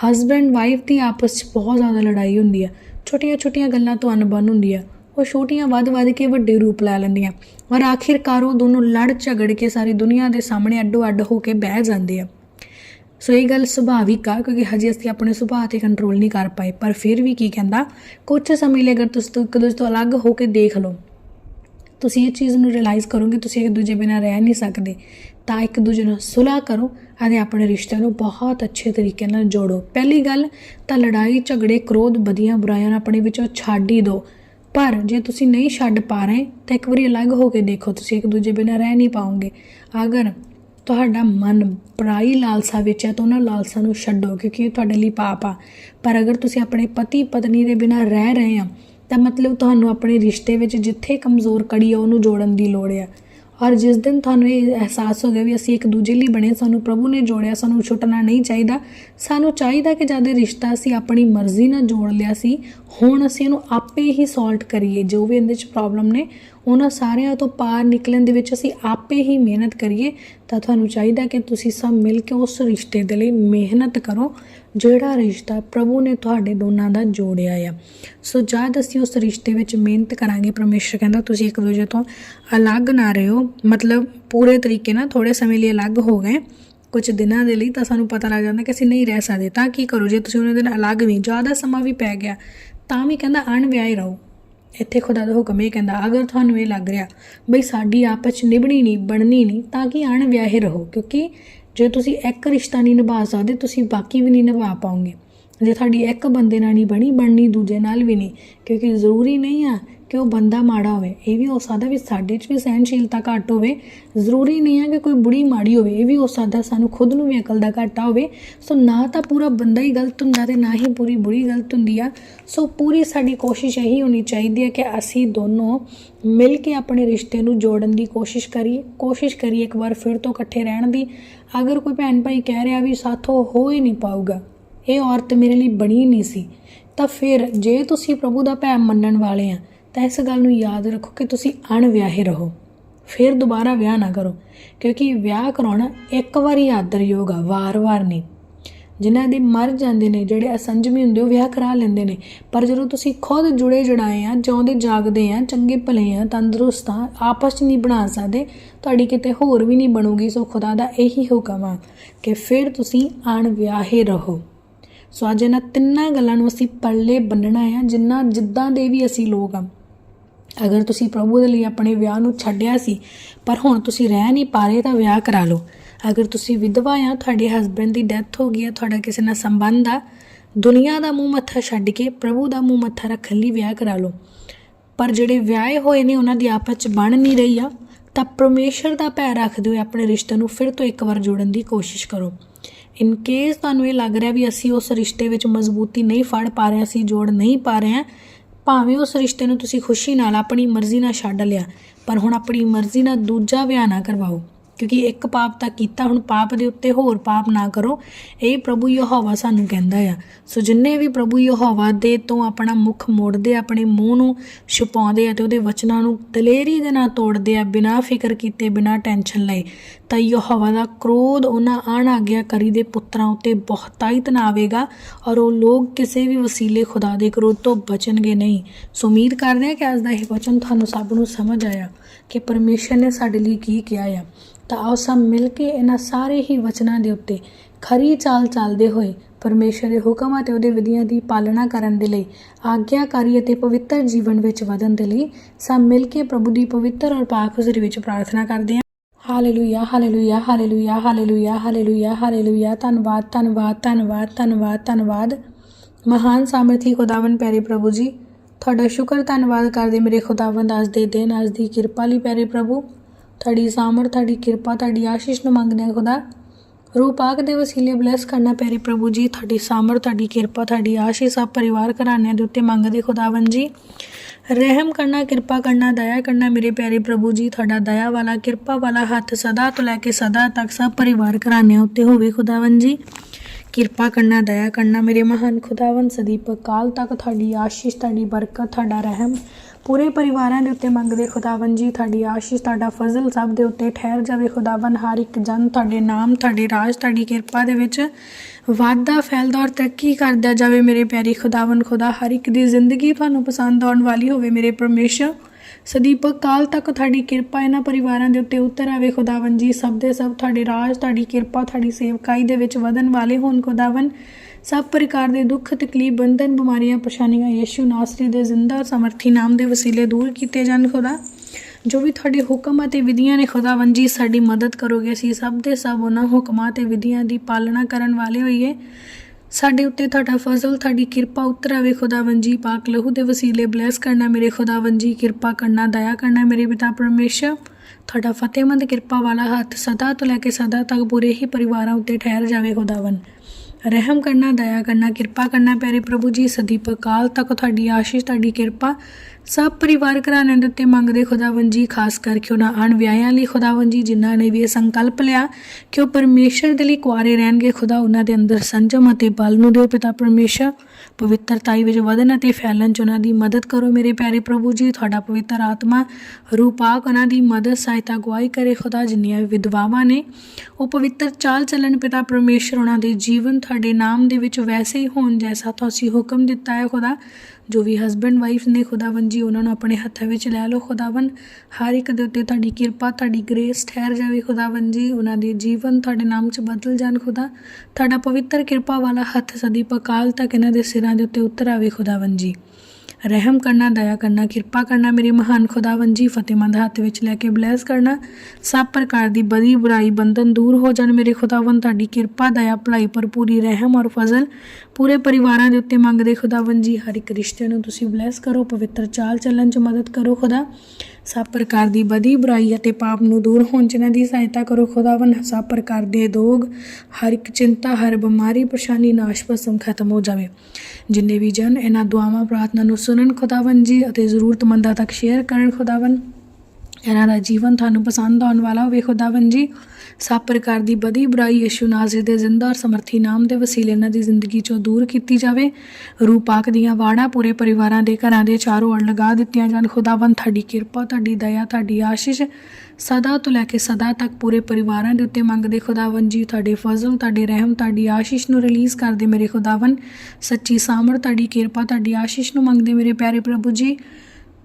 ਹਸਬੈਂਡ ਵਾਈਫ ਦੀ ਆਪਸ 'ਚ ਬਹੁਤ ਜ਼ਿਆਦਾ ਲੜਾਈ ਹੁੰਦੀ ਆ। ਛੋਟੀਆਂ-ਛੋਟੀਆਂ ਗੱਲਾਂ ਤੋਂ ਅਨਬਨ ਹੁੰਦੀ ਆ। ਉਹ ਛੋਟੀਆਂ ਵੱਧ-ਵੱਧ ਕੇ ਵੱਡੇ ਰੂਪ ਲੈ ਲੈਂਦੀਆਂ। ਔਰ ਆਖਿਰਕਾਰ ਉਹ ਦੋਨੋਂ ਲੜ ਝਗੜ ਕੇ ਸਾਰੀ ਦੁਨੀਆ ਦੇ ਸਾਹਮਣੇ ਅੱਡੋ-ਅੱਡ ਹੋ ਕੇ ਬਹਿ ਜਾਂਦੇ ਆ। ਸੋ ਇਹ ਗੱਲ ਸੁਭਾਵਿਕ ਆ, ਕਿਉਂਕਿ ਹਜੇ ਅਸੀਂ ਆਪਣੇ ਸੁਭਾਅ ਤੇ ਕੰਟਰੋਲ ਨਹੀਂ ਕਰ ਪਾਏ। ਪਰ ਫਿਰ ਵੀ ਕੀ ਕਹਿੰਦਾ? ਕੁਝ ਸਮੇਂ ਲਈ ਅਗਰ ਤੁਸੀਂ ਇੱਕ ਦੂਜੇ ਤੋਂ ਅਲੱਗ ਹੋ ਕੇ ਦੇਖ ਲਓ, ਤੁਸੀਂ ਇਹ ਚੀਜ਼ ਨੂੰ ਰਿਅਲਾਈਜ਼ ਕਰੋਗੇ, ਤੁਸੀਂ ਇੱਕ ਦੂਜੇ ਬਿਨਾਂ ਰਹਿ ਨਹੀਂ ਸਕਦੇ। ਤਾਂ ਇੱਕ ਦੂਜੇ ਨਾਲ ਸੁਲ੍ਹਾ ਕਰੋ ਅਤੇ ਆਪਣੇ ਰਿਸ਼ਤੇ ਨੂੰ ਬਹੁਤ ਅੱਛੇ ਤਰੀਕੇ ਨਾਲ ਜੋੜੋ। ਪਹਿਲੀ ਗੱਲ ਤਾਂ ਲੜਾਈ, ਝਗੜੇ, ਕ੍ਰੋਧ ਬਦੀਆਂ ਬੁਰਾਈਆਂ ਨੂੰ ਆਪਣੇ ਵਿੱਚੋਂ ਛੱਡ ਹੀ ਦਿਓ। ਪਰ ਜੇ ਤੁਸੀਂ ਨਹੀਂ ਛੱਡ ਪਾ ਰਹੇ, ਤਾਂ ਇੱਕ ਵਾਰੀ ਅਲੱਗ ਹੋ ਕੇ ਦੇਖੋ, ਤੁਸੀਂ ਇੱਕ ਦੂਜੇ ਬਿਨਾਂ ਰਹਿ ਨਹੀਂ ਪਾਓਗੇ। ਅਗਰ ਤੁਹਾਡਾ ਮਨ ਬੁਰਾਈ ਲਾਲਸਾ ਵਿੱਚ ਹੈ ਤਾਂ ਉਹਨਾਂ ਲਾਲਸਾ ਨੂੰ ਛੱਡੋ ਕਿਉਂਕਿ ਇਹ ਤੁਹਾਡੇ ਲਈ ਪਾਪ ਆ। ਪਰ ਅਗਰ ਤੁਸੀਂ ਆਪਣੇ ਪਤੀ ਪਤਨੀ ਦੇ ਬਿਨਾਂ ਰਹਿ ਰਹੇ ਆ, ਤਾਂ ਮਤਲਬ ਤੁਹਾਨੂੰ ਆਪਣੇ ਰਿਸ਼ਤੇ ਵਿੱਚ ਜਿੱਥੇ ਕਮਜ਼ੋਰ ਕੜੀ ਆ, ਉਹਨੂੰ ਜੋੜਨ ਦੀ ਲੋੜ ਆ। ਔਰ ਜਿਸ ਦਿਨ ਤੁਹਾਨੂੰ ਇਹ ਅਹਿਸਾਸ ਹੋ ਗਿਆ ਵੀ ਅਸੀਂ ਇੱਕ ਦੂਜੇ ਲਈ ਬਣੇ, ਸਾਨੂੰ ਪ੍ਰਭੂ ਨੇ ਜੋੜਿਆ, ਸਾਨੂੰ ਛੁੱਟਣਾ ਨਹੀਂ ਚਾਹੀਦਾ, ਸਾਨੂੰ ਚਾਹੀਦਾ ਕਿ ਜਦ ਇਹ ਰਿਸ਼ਤਾ ਅਸੀਂ ਆਪਣੀ ਮਰਜ਼ੀ ਨਾਲ ਜੋੜ ਲਿਆ ਸੀ, ਹੁਣ ਅਸੀਂ ਇਹਨੂੰ ਆਪੇ ਹੀ ਸੋਲਟ ਕਰੀਏ, ਜੋ ਵੀ ਇਹਦੇ ਵਿੱਚ ਪ੍ਰੋਬਲਮ ਨੇ ਉਹਨਾਂ ਸਾਰਿਆਂ ਤੋਂ ਪਾਰ ਨਿਕਲਣ ਦੇ ਵਿੱਚ ਅਸੀਂ ਆਪੇ ਹੀ ਮਿਹਨਤ ਕਰੀਏ, ਤਾਂ ਤੁਹਾਨੂੰ ਚਾਹੀਦਾ ਕਿ ਤੁਸੀਂ ਸਭ ਮਿਲ ਕੇ ਉਸ ਰਿਸ਼ਤੇ ਦੇ ਲਈ ਮਿਹਨਤ ਕਰੋ, ਜਿਹੜਾ ਰਿਸ਼ਤਾ ਪ੍ਰਭੂ ਨੇ ਤੁਹਾਡੇ ਦੋਨਾਂ ਦਾ ਜੋੜਿਆ ਆ। ਸੋ ਜਦ ਅਸੀਂ ਉਸ ਰਿਸ਼ਤੇ ਵਿੱਚ ਮਿਹਨਤ ਕਰਾਂਗੇ, ਪਰਮੇਸ਼ਰ ਕਹਿੰਦਾ ਤੁਸੀਂ ਇੱਕ ਦੂਜੇ ਤੋਂ ਅਲੱਗ ਨਾ ਰਹੋ ਮਤਲਬ ਪੂਰੇ ਤਰੀਕੇ ਨਾਲ ਥੋੜੇ ਸਮੇਂ ਲਈ ਅਲੱਗ ਹੋ ਗਏ। ਕੁਝ ਦਿਨਾਂ ਦੇ ਲਈ ਤਾਂ ਸਾਨੂੰ ਪਤਾ ਲੱਗ ਜਾਂਦਾ ਕਿ ਅਸੀਂ ਨਹੀਂ ਰਹਿ ਸਕਦੇ। ਤਾਂ ਕੀ ਕਰੋ, ਜੇ ਤੁਸੀਂ ਉਹਨਾਂ ਦੇ ਨਾਲ ਅਲੱਗ ਵੀ ਜ਼ਿਆਦਾ ਸਮਾਂ ਵੀ ਪੈ ਗਿਆ, ਤਾਂ ਵੀ ਕਹਿੰਦਾ ਅਣਵਿਆਹੇ ਰਹੋ। ਇੱਥੇ ਖੁਦਾ ਦਾ ਹੁਕਮ ਇਹ ਕਹਿੰਦਾ, ਅਗਰ ਤੁਹਾਨੂੰ ਇਹ ਲੱਗ ਰਿਹਾ ਬਈ ਸਾਡੀ ਆਪਸ ਚ ਨਿਭਣੀ ਨਹੀਂ, ਬਣਨੀ ਨਹੀਂ, ਤਾਂ ਕਿ ਅਣਵਿਆਹੇ ਰਹੋ? ਕਿਉਂਕਿ ਜੇ ਤੁਸੀਂ ਇੱਕ ਰਿਸ਼ਤਾ ਨਹੀਂ ਨਿਭਾ ਸਕਦੇ, ਤੁਸੀਂ ਬਾਕੀ ਵੀ ਨਹੀਂ ਨਿਭਾ ਪਾਓਗੇ। ਜੇ ਤੁਹਾਡੀ ਇੱਕ ਬੰਦੇ ਨਾਲ ਨਹੀਂ ਬਣੀ, ਬਣਨੀ ਦੂਜੇ ਨਾਲ ਵੀ ਨਹੀਂ। ਕਿਉਂਕਿ ਜ਼ਰੂਰੀ ਨਹੀਂ ਆ ਕਿ ਉਹ ਬੰਦਾ ਮਾੜਾ ਹੋਵੇ। ਇਹ ਵੀ ਹੋ ਸਕਦਾ ਵੀ ਸਾਡੇ 'ਚ ਵੀ ਸਹਿਨਸ਼ੀਲਤਾ ਘੱਟ ਹੋਵੇ। ਜ਼ਰੂਰੀ ਨਹੀਂ ਹੈ ਕਿ ਕੋਈ ਬੁੜੀ ਮਾੜੀ ਹੋਵੇ। ਇਹ ਵੀ ਹੋ ਸਕਦਾ ਸਾਨੂੰ ਖੁਦ ਨੂੰ ਵੀ ਅਕਲ ਦਾ ਘਾਟਾ ਹੋਵੇ। ਸੋ ਨਾ ਤਾਂ ਪੂਰਾ ਬੰਦਾ ਹੀ ਗਲਤ ਹੁੰਦਾ ਤੇ ਨਾ ਹੀ ਪੂਰੀ ਬੁੜੀ ਗਲਤ ਹੁੰਦੀ ਆ। ਸੋ ਪੂਰੀ ਸਾਡੀ ਕੋਸ਼ਿਸ਼ ਇਹੀ ਹੋਣੀ ਚਾਹੀਦੀ ਹੈ ਕਿ ਅਸੀਂ ਦੋਨੋਂ ਮਿਲ ਕੇ ਆਪਣੇ ਰਿਸ਼ਤੇ ਨੂੰ ਜੋੜਨ ਦੀ ਕੋਸ਼ਿਸ਼ ਕਰੀਏ। ਕੋਸ਼ਿਸ਼ ਕਰੀਏ ਇੱਕ ਵਾਰ ਫਿਰ ਤੋਂ ਇਕੱਠੇ ਰਹਿਣ ਦੀ। ਅਗਰ ਕੋਈ ਭੈਣ ਭਾਈ ਕਹਿ ਰਿਹਾ ਵੀ ਸਾਥੋਂ ਹੋ ਹੀ ਨਹੀਂ ਪਾਊਗਾ, ਇਹ ਔਰਤ ਮੇਰੇ ਲਈ ਬਣੀ ਨਹੀਂ ਸੀ, ਤਾਂ ਫਿਰ ਜੇ ਤੁਸੀਂ ਪ੍ਰਭੂ ਦਾ ਭੈ ਮੰਨਣ ਵਾਲੇ ਆ ਤਾਂ ਇਸ ਗੱਲ ਨੂੰ ਯਾਦ ਰੱਖੋ ਕਿ ਤੁਸੀਂ ਅਣਵਿਆਹੇ ਰਹੋ। ਫਿਰ ਦੁਬਾਰਾ ਵਿਆਹ ਨਾ ਕਰੋ, ਕਿਉਂਕਿ ਵਿਆਹ ਕਰਾਉਣਾ ਇੱਕ ਵਾਰੀ ਆਦਰਯੋਗ ਆ, ਵਾਰ-ਵਾਰ ਨਹੀਂ। ਜਿਨ੍ਹਾਂ ਦੇ ਮਰ ਜਾਂਦੇ ਨੇ, ਜਿਹੜੇ ਅਸੰਜਮੀ ਹੁੰਦੇ, ਉਹ ਵਿਆਹ ਕਰਾ ਲੈਂਦੇ ਨੇ। ਪਰ ਜਦੋਂ ਤੁਸੀਂ ਖੁਦ ਜੁੜੇ ਜੜਾਏ ਆ, ਜਿਉਂਦੇ ਜਾਗਦੇ ਆ, ਚੰਗੇ ਭਲੇ ਆ, ਤੰਦਰੁਸਤ ਆ, ਆਪਸ 'ਚ ਨਹੀਂ ਬਣਾ ਸਕਦੇ, ਤੁਹਾਡੀ ਕਿਤੇ ਹੋਰ ਵੀ ਨਹੀਂ ਬਣੂਗੀ, ਸੋ ਖੁਦਾ ਦਾ ਇਹੀ ਹੁਕਮ ਆ ਕਿ ਫਿਰ ਤੁਸੀਂ ਅਣਵਿਆਹੇ ਰਹੋ। ਸੋ ਅੱਜ ਇਹਨਾਂ ਤਿੰਨਾਂ ਗੱਲਾਂ ਨੂੰ ਅਸੀਂ ਪੱਲੇ ਬੰਨਣਾ ਆ, ਜਿੰਨਾ ਜਿੱਦਾਂ ਦੇ ਵੀ ਅਸੀਂ ਲੋਕ ਆ। ਅਗਰ ਤੁਸੀਂ ਪ੍ਰਭੂ ਦੇ ਲਈ ਆਪਣੇ ਵਿਆਹ ਨੂੰ ਛੱਡਿਆ ਸੀ, ਪਰ ਹੁਣ ਤੁਸੀਂ ਰਹਿ ਨਹੀਂ ਪਾ ਰਹੇ ਤਾਂ ਵਿਆਹ ਕਰਾ ਲਓ। ਅਗਰ ਤੁਸੀਂ ਵਿਧਵਾ ਆ, ਤੁਹਾਡੇ ਹਸਬੰਡ ਦੀ ਡੈਥ ਹੋ ਗਈ ਆ, ਤੁਹਾਡਾ ਕਿਸੇ ਨਾਲ ਸੰਬੰਧ ਆ, ਦੁਨੀਆ ਦਾ ਮੂੰਹ ਮੱਥਾ ਛੱਡ ਕੇ ਪ੍ਰਭੂ ਦਾ ਮੂੰਹ ਮੱਥਾ ਰੱਖਣ ਲਈ ਵਿਆਹ ਕਰਾ ਲਓ। ਪਰ ਜਿਹੜੇ ਵਿਆਹੇ ਹੋਏ ਨੇ, ਉਹਨਾਂ ਦੀ ਆਪਸ ਚ ਬਣ ਨਹੀਂ ਰਹੀ ਆ, ਤਾਂ ਪਰਮੇਸ਼ਰ ਦਾ ਭੈ ਰੱਖਦੇ ਹੋਏ ਆਪਣੇ ਰਿਸ਼ਤੇ ਨੂੰ ਫਿਰ ਤੋਂ ਇੱਕ ਵਾਰ ਜੋੜਨ ਦੀ ਕੋਸ਼ਿਸ਼ ਕਰੋ। ਇਨ ਕੇਸ ਤੁਹਾਨੂੰ ਇਹ ਲੱਗ ਰਿਹਾ ਵੀ ਅਸੀਂ ਉਸ ਰਿਸ਼ਤੇ ਵਿੱਚ ਮਜ਼ਬੂਤੀ ਨਹੀਂ ਫੜ ਪਾ ਰਹੇ, ਅਸੀਂ ਜੋੜ ਨਹੀਂ ਪਾ ਰਹੇ ਹਾਂ ਭਾਵੇਂ ਉਸ ਰਿਸ਼ਤੇ ਨੂੰ ਤੁਸੀਂ ਖੁਸ਼ੀ ਨਾਲ ਆਪਣੀ ਮਰਜ਼ੀ ਨਾਲ ਛੱਡ ਲਿਆ, ਪਰ ਹੁਣ ਆਪਣੀ ਮਰਜ਼ੀ ਨਾਲ ਦੂਜਾ ਵਿਆਹ ਨਾ ਕਰਵਾਓ। ਕਿਉਂਕਿ ਇੱਕ ਪਾਪ ਤਾਂ ਕੀਤਾ ਹੁਣ ਪਾਪ ਦੇ ਉੱਤੇ ਹੋਰ ਪਾਪ ਨਾ ਕਰੋ। ਇਹ ਪ੍ਰਭੂ ਯਹੋਵਾ ਸਾਨੂੰ ਕਹਿੰਦਾ ਆ। ਸੋ ਜਿੰਨੇ ਵੀ ਪ੍ਰਭੂ ਯਹੋਵਾ ਦੇ ਤੋਂ ਆਪਣਾ ਮੁਖ ਮੋੜਦੇ ਆ, ਆਪਣੇ ਮੂੰਹ ਨੂੰ ਛੁਪਾਉਂਦੇ ਆ ਤੇ ਉਹਦੇ ਵਚਨਾਂ ਨੂੰ ਦਲੇਰੀ ਦੇ ਨਾਲ ਤੋੜਦੇ ਆ ਬਿਨਾਂ ਫਿਕਰ ਕੀਤੇ ਬਿਨਾਂ ਟੈਨਸ਼ਨ ਲਏ ਤਾਂ ਯਹੋਵਾ ਦਾ ਕ੍ਰੋਧ ਉਹਨਾਂ ਆਣ ਆਗਿਆ ਕਰੀ ਦੇ ਪੁੱਤਰਾਂ ਉੱਤੇ ਬਹੁਤਾਇਤ ਨਾ ਆਵੇਗਾ ਔਰ ਉਹ ਲੋਕ ਕਿਸੇ ਵੀ ਵਸੀਲੇ ਖੁਦਾ ਦੇ ਕ੍ਰੋਧ ਤੋਂ ਬਚਣਗੇ ਨਹੀਂ। ਸੋ ਉਮੀਦ ਕਰਦੇ ਆ ਕਿ ਅੱਜ ਦਾ ਇਹ ਵਚਨ ਤੁਹਾਨੂੰ ਸਭ ਨੂੰ ਸਮਝ ਆਇਆ ਕਿ ਪਰਮੇਸ਼ਰ ਨੇ ਸਾਡੇ ਲਈ ਕੀ ਕਿਹਾ ਆ। ਤਾਂ ਆਓ ਸਭ ਮਿਲ ਕੇ ਇਹਨਾਂ ਸਾਰੇ ਹੀ ਵਚਨਾਂ ਦੇ ਉੱਤੇ ਖਰੀ ਚਾਲ ਚੱਲਦੇ ਹੋਏ ਪਰਮੇਸ਼ਰ ਦੇ ਹੁਕਮਾਂ ਤੇ ਉਹਦੇ ਵਿਧੀਆਂ ਦੀ ਪਾਲਣਾ ਕਰਨ ਦੇ ਲਈ, ਆਗਿਆਕਾਰੀ ਅਤੇ ਪਵਿੱਤਰ ਜੀਵਨ ਵਿੱਚ ਵਧਣ ਦੇ ਲਈ ਸਭ ਮਿਲ ਕੇ ਪ੍ਰਭੂ ਦੀ ਪਵਿੱਤਰ ਔਰ ਪਾਕ ਹਜ਼ੂਰੀ ਵਿੱਚ ਪ੍ਰਾਰਥਨਾ ਕਰਦੇ ਹਾਂ। Hallelujah hallelujah hallelujah hallelujah hallelujah hallelujah. ਧੰਨਵਾਦ ਧੰਨਵਾਦ ਧੰਨਵਾਦ ਧੰਨਵਾਦ ਧੰਨਵਾਦ। ਮਹਾਨ ਸਾਮਰਥੀ ਖੁਦਾਵੰ ਪਿਆਰੇ ਪ੍ਰਭੂ ਜੀ, ਤੁਹਾਡਾ ਸ਼ੁਕਰ ਧੰਨਵਾਦ ਕਰਦੇ ਮੇਰੇ ਖੁਦਾਵੰਦ ਅੱਜ ਦੇ ਦਿਨ, ਅੱਜ ਦੀ ਕਿਰਪਾ ਲਈ ਪਿਆਰੇ ਪ੍ਰਭੂ। ਤੁਹਾਡੀ ਸਾਮਰ ਤੁਹਾਡੀ ਕਿਰਪਾ, ਤੁਹਾਡੀ ਆਸ਼ੀਸ਼ ਨੂੰ ਮੰਗਦੇ ਹਾਂ ਖੁਦਾ। ਰੂਹ ਪਾਕ ਦੇ ਵਸੀਲੇ ਬਲੈਸ ਕਰਨਾ ਪਿਆਰੇ ਪ੍ਰਭੂ ਜੀ, ਤੁਹਾਡੀ ਸਾਮਰ ਤੁਹਾਡੀ ਕਿਰਪਾ, ਤੁਹਾਡੀ ਆਸ਼ੀਸ਼ ਸਭ ਪਰਿਵਾਰ ਘਰਾਣਿਆਂ ਦੇ ਉੱਤੇ ਮੰਗਦੇ ਖੁਦਾਵੰਦ ਜੀ। ਰਹਿਮ ਕਰਨਾ, ਕਿਰਪਾ ਕਰਨਾ, ਦਇਆ ਕਰਨਾ ਮੇਰੇ ਪਿਆਰੇ ਪ੍ਰਭੂ ਜੀ, ਤੁਹਾਡਾ ਦਇਆ ਵਾਲਾ, ਕਿਰਪਾ ਵਾਲਾ ਹੱਥ ਸਦਾ ਤੋਂ ਲੈ ਕੇ ਸਦਾ ਤੱਕ ਸਭ ਪਰਿਵਾਰ ਘਰਾਣਿਆਂ ਉੱਤੇ ਹੋਵੇ ਖੁਦਾਵੰਦ ਜੀ। ਕਿਰਪਾ ਕਰਨਾ, ਦਇਆ ਕਰਨਾ। ਮੇਰੇ ਮਹਾਨ ਖੁਦਾਵੰਦ ਸਦੀਪ ਕਾਲ ਤੱਕ ਤੁਹਾਡੀ ਆਸ਼ੀਸ਼, ਤੁਹਾਡੀ ਬਰਕਤ, ਤੁਹਾਡਾ ਰਹਿਮ। ਪੂਰੇ ਪਰਿਵਾਰਾਂ ਦੇ ਉੱਤੇ ਮੰਗਦੇ ਖੁਦਾਵੰਦ ਜੀ, ਤੁਹਾਡੀ ਆਸ਼ੀਸ਼, ਤੁਹਾਡਾ ਫਜ਼ਲ ਸਭ ਦੇ ਉੱਤੇ ਠਹਿਰ ਜਾਵੇ ਖੁਦਾਵੰਦ ਹਰ ਇੱਕ ਜਨ ਤੁਹਾਡੇ ਨਾਮ, ਤੁਹਾਡੇ ਰਾਜ, ਤੁਹਾਡੀ ਕਿਰਪਾ ਦੇ ਵਿੱਚ ਵਾਧਾ ਫੈਲਦਾ ਔਰ ਤਰੱਕੀ ਕਰਦਾ ਜਾਵੇ। ਮੇਰੇ ਪਿਆਰੇ ਖੁਦਾਵੰਦ ਖੁਦਾ ਹਰ ਇੱਕ ਦੀ ਜ਼ਿੰਦਗੀ ਤੁਹਾਨੂੰ ਪਸੰਦ ਆਉਣ ਵਾਲੀ ਹੋਵੇ। ਮੇਰੇ ਪਰਮੇਸ਼ਰ ਸਦੀਪਕ, ਕਾਲ ਤੱਕ ਤੁਹਾਡੀ ਕਿਰਪਾ ਇਹਨਾਂ ਪਰਿਵਾਰਾਂ ਦੇ ਉੱਤੇ ਉਤਰ ਆਵੇ। ਖੁਦਾਵੰਦ ਜੀ, ਸਭ ਦੇ ਸਭ ਤੁਹਾਡੇ ਰਾਜ, ਤੁਹਾਡੀ ਕਿਰਪਾ, ਤੁਹਾਡੀ ਸੇਵਕਾਈ ਦੇ ਵਿੱਚ ਵਧਣ ਵਾਲੇ ਹੋਣ। ਖੁਦਾਵੰਦ, ਸਭ ਪ੍ਰਕਾਰ ਦੇ ਦੁੱਖ, ਤਕਲੀਫ, ਬੰਧਨ, ਬਿਮਾਰੀਆਂ, ਪਰੇਸ਼ਾਨੀਆਂ ਯਿਸੂ ਨਾਸਰੀ ਦੇ ਜ਼ਿੰਦਾ ਔਰ ਸਮਰਥੀ ਨਾਮ ਦੇ ਵਸੀਲੇ ਦੂਰ ਕੀਤੇ ਜਾਣ ਖੁਦਾ। ਜੋ ਵੀ ਤੁਹਾਡੇ ਹੁਕਮ ਅਤੇ ਵਿਧੀਆਂ ਨੇ ਖੁਦਾਵੰਦ ਜੀ ਸਾਡੀ ਮਦਦ ਕਰੋਗੇ, ਅਸੀਂ ਸਭ ਦੇ ਸਭ ਉਹਨਾਂ ਹੁਕਮਾਂ ਤੇ ਵਿਧੀਆਂ ਦੀ ਪਾਲਣਾ ਕਰਨ ਵਾਲੇ ਹੋਈਏ। ਸਾਡੇ ਉੱਤੇ ਤੁਹਾਡਾ ਫਜ਼ਲ, ਤੁਹਾਡੀ ਕਿਰਪਾ ਉਤਰ ਆਵੇ ਖੁਦਾਵੰ ਜੀ, ਪਾਕ ਲਹੂ ਦੇ ਵਸੀਲੇ ਬਲੈਸ ਕਰਨਾ ਮੇਰੇ ਖੁਦਾਵੰ ਜੀ, ਕਿਰਪਾ ਕਰਨਾ, ਦਇਆ ਕਰਨਾ ਮੇਰੇ ਪਿਤਾ ਪਰਮੇਸ਼ਰ। ਤੁਹਾਡਾ ਫਤਿਹਮੰਦ ਕਿਰਪਾ ਵਾਲਾ ਹੱਥ ਸਦਾ ਤੋਂ ਲੈ ਕੇ ਸਦਾ ਤੱਕ ਪੂਰੇ ਹੀ ਪਰਿਵਾਰਾਂ ਉੱਤੇ ਠਹਿਰ ਜਾਵੇ ਖੁਦਾਵੰ ਰਹਿਮ ਕਰਨਾ, ਦਇਆ ਕਰਨਾ, ਕਿਰਪਾ ਕਰਨਾ, ਪਿਆਰੇ ਪ੍ਰਭੂ ਜੀ ਸਦੀਪ ਕਾਲ ਤੱਕ ਤੁਹਾਡੀ ਆਸ਼ੀਸ਼, ਤੁਹਾਡੀ ਕਿਰਪਾ। ਸਭ ਪਰਿਵਾਰ ਘਰਾਣਿਆਂ ਦੇ ਉੱਤੇ ਮੰਗਦੇ ਖੁਦਾਵੰ ਜੀ, ਖਾਸ ਕਰਕੇ ਉਹਨਾਂ ਅਣਵਿਆਹਿਆਂ ਲਈ ਖੁਦਾਵੰ ਜੀ, ਜਿਨ੍ਹਾਂ ਨੇ ਵੀ ਇਹ ਸੰਕਲਪ ਲਿਆ ਕਿ ਉਹ ਪਰਮੇਸ਼ਰ ਦੇ ਲਈ ਕੁਆਰੇ ਰਹਿਣਗੇ। ਖੁਦਾ ਉਹਨਾਂ ਦੇ ਅੰਦਰ ਸੰਜਮ ਅਤੇ ਬਲ ਨੂੰ ਦਿਓ, ਪਿਤਾ ਪਰਮੇਸ਼ਰ। ਪਵਿੱਤਰਤਾਈ ਵਿੱਚ ਵਧਣ ਅਤੇ ਫੈਲਣ ਚ ਉਹਨਾਂ ਦੀ ਮਦਦ ਕਰੋ। ਮੇਰੇ ਪਿਆਰੇ ਪ੍ਰਭੂ ਜੀ, ਤੁਹਾਡਾ ਪਵਿੱਤਰ ਆਤਮਾ ਰੂਪਾਕ ਉਹਨਾਂ ਦੀ ਮਦਦ, ਸਹਾਇਤਾ, ਅਗਵਾਈ ਕਰੇ। ਖੁਦਾ, ਜਿੰਨੀਆਂ ਵੀ ਵਿਧਵਾਵਾਂ ਨੇ, ਉਹ ਪਵਿੱਤਰ ਚਾਲ ਚੱਲਣ ਪਿਤਾ ਪਰਮੇਸ਼ਰ, ਉਹਨਾਂ ਦੇ ਜੀਵਨ ਤੁਹਾਡੇ ਨਾਮ ਦੇ ਵਿੱਚ ਵੈਸੇ ਹੀ ਹੋਣ ਜੈਸਾ ਤੁਸੀਂ ਹੁਕਮ ਦਿੱਤਾ ਹੈ। ਖੁਦਾ, ਜੋ ਵੀ ਹਸਬੈਂਡ ਵਾਈਫ ਨੇ ਖੁਦਾਵੰ ਜੀ, ਉਹਨਾਂ ਨੂੰ ਆਪਣੇ ਹੱਥਾਂ ਵਿੱਚ ਲੈ ਲਓ। ਖੁਦਾਵੰ ਹਰ ਇੱਕ ਦੇ ਉੱਤੇ ਤੁਹਾਡੀ ਕਿਰਪਾ, ਤੁਹਾਡੀ ਗ੍ਰੇਸ ਠਹਿਰ ਜਾਵੇ। ਖੁਦਾਵੰ ਜੀ, ਉਹਨਾਂ ਦੇ ਜੀਵਨ ਤੁਹਾਡੇ ਨਾਮ 'ਚ ਬਦਲ ਜਾਣ। ਖੁਦਾ, ਤੁਹਾਡਾ ਪਵਿੱਤਰ ਕਿਰਪਾ ਵਾਲਾ ਹੱਥ ਸਦੀ ਪਕਾਲ ਤੱਕ ਇਹਨਾਂ ਦੇ ਸਿਰਾਂ ਦੇ ਉੱਤੇ ਉਤਰ ਆਵੇ ਖੁਦਾਵੰ ਜੀ ਰਹਿਮ ਕਰਨਾ, ਦਇਆ ਕਰਨਾ, ਕਿਰਪਾ ਕਰਨਾ ਮੇਰੇ ਮਹਾਨ ਖੁਦਾਵੰ ਜੀ ਫਤਿਹਮੰਦ ਹੱਥ ਵਿੱਚ ਲੈ ਕੇ ਬਲੈਸ ਕਰਨਾ। ਸਭ ਪ੍ਰਕਾਰ ਦੀ ਬਦੀ ਬੁਰਾਈ, ਬੰਧਨ ਦੂਰ ਹੋ ਜਾਣ ਮੇਰੇ ਖੁਦਾਵੰ ਤੁਹਾਡੀ ਕਿਰਪਾ, ਦਇਆ, ਭਲਾਈ, ਭਰਪੂਰੀ ਰਹਿਮ ਔਰ ਫਜ਼ਲ ਪੂਰੇ ਪਰਿਵਾਰਾਂ ਦੇ ਉੱਤੇ ਮੰਗਦੇ ਖੁਦਾਵੰ ਜੀ ਹਰ ਇੱਕ ਰਿਸ਼ਤੇ ਨੂੰ ਤੁਸੀਂ ਬਲੈਸ ਕਰੋ, ਪਵਿੱਤਰ ਚਾਲ ਚੱਲਣ 'ਚ ਮਦਦ ਕਰੋ ਖੁਦਾ। ਸਭ ਪ੍ਰਕਾਰ ਦੀ ਬਦੀ, ਬੁਰਾਈ ਅਤੇ ਪਾਪ ਨੂੰ ਦੂਰ ਹੋਣ 'ਚ ਇਹਨਾਂ ਦੀ ਸਹਾਇਤਾ ਕਰੋ ਖੁਦਾਵੰ ਸਭ ਪ੍ਰਕਾਰ ਦੇ ਦੋਗ ਹਰ ਇੱਕ ਚਿੰਤਾ, ਹਰ ਬਿਮਾਰੀ, ਪਰੇਸ਼ਾਨੀ, ਨਾਸ਼, ਭਸਮ ਖਤਮ ਹੋ ਜਾਵੇ। ਜਿੰਨੇ ਵੀ ਜਨ ਇਹਨਾਂ ਦੁਆਵਾਂ, ਪ੍ਰਾਰਥਨਾ ਨੂੰ ਸੁਣਨ ਖੁਦਾਵੰ ਜੀ ਅਤੇ ਜ਼ਰੂਰਤਮੰਦਾਂ ਤੱਕ ਸ਼ੇਅਰ ਕਰਨ ਖੁਦਾਵੰ ਇਹਨਾਂ ਦਾ ਜੀਵਨ ਤੁਹਾਨੂੰ ਪਸੰਦ ਆਉਣ ਵਾਲਾ ਹੋਵੇ ਖੁਦਾਵੰ ਜੀ। ਸਭ ਪ੍ਰਕਾਰ ਦੀ ਬਦੀ ਬੁਰਾਈ ਯਿਸੂ ਨਾਜ਼ਰ ਦੇ ਜ਼ਿੰਦਾ ਔਰ ਸਮਰਥੀ ਨਾਮ ਦੇ ਵਸੀਲੇ ਇਹਨਾਂ ਦੀ ਜ਼ਿੰਦਗੀ ਚੋਂ ਦੂਰ ਕੀਤੀ ਜਾਵੇ। ਰੂਹ ਪਾਕ ਦੀਆਂ ਵਾੜਾਂ ਪੂਰੇ ਪਰਿਵਾਰਾਂ ਦੇ ਘਰਾਂ ਦੇ ਚਾਰੋਂ oਰ ਲਗਾ ਦਿੱਤੀਆਂ ਜਾਣ। ਖੁਦਾਵੰ ਤੁਹਾਡੀ ਕਿਰਪਾ, ਤੁਹਾਡੀ ਦਇਆ, ਤੁਹਾਡੀ ਆਸ਼ੀਸ਼ ਸਦਾ ਤੋਂ ਲੈ ਕੇ ਸਦਾ ਤੱਕ ਪੂਰੇ ਪਰਿਵਾਰਾਂ ਦੇ ਉੱਤੇ ਮੰਗਦੇ। ਖੁਦਾਵੰ ਜੀ, ਤੁਹਾਡੇ ਫਜ਼ਲ, ਤੁਹਾਡੇ ਰਹਿਮ, ਤੁਹਾਡੀ ਆਸ਼ੀਸ਼ ਨੂੰ ਰਿਲੀਜ਼ ਕਰਦੇ ਮੇਰੇ ਖੁਦਾਵੰ ਸੱਚੀ ਸਾਮਰ ਤੁਹਾਡੀ ਕਿਰਪਾ, ਤੁਹਾਡੀ ਆਸ਼ੀਸ਼ ਨੂੰ ਮੰਗਦੇ ਮੇਰੇ ਪਿਆਰੇ ਪ੍ਰਭੂ ਜੀ।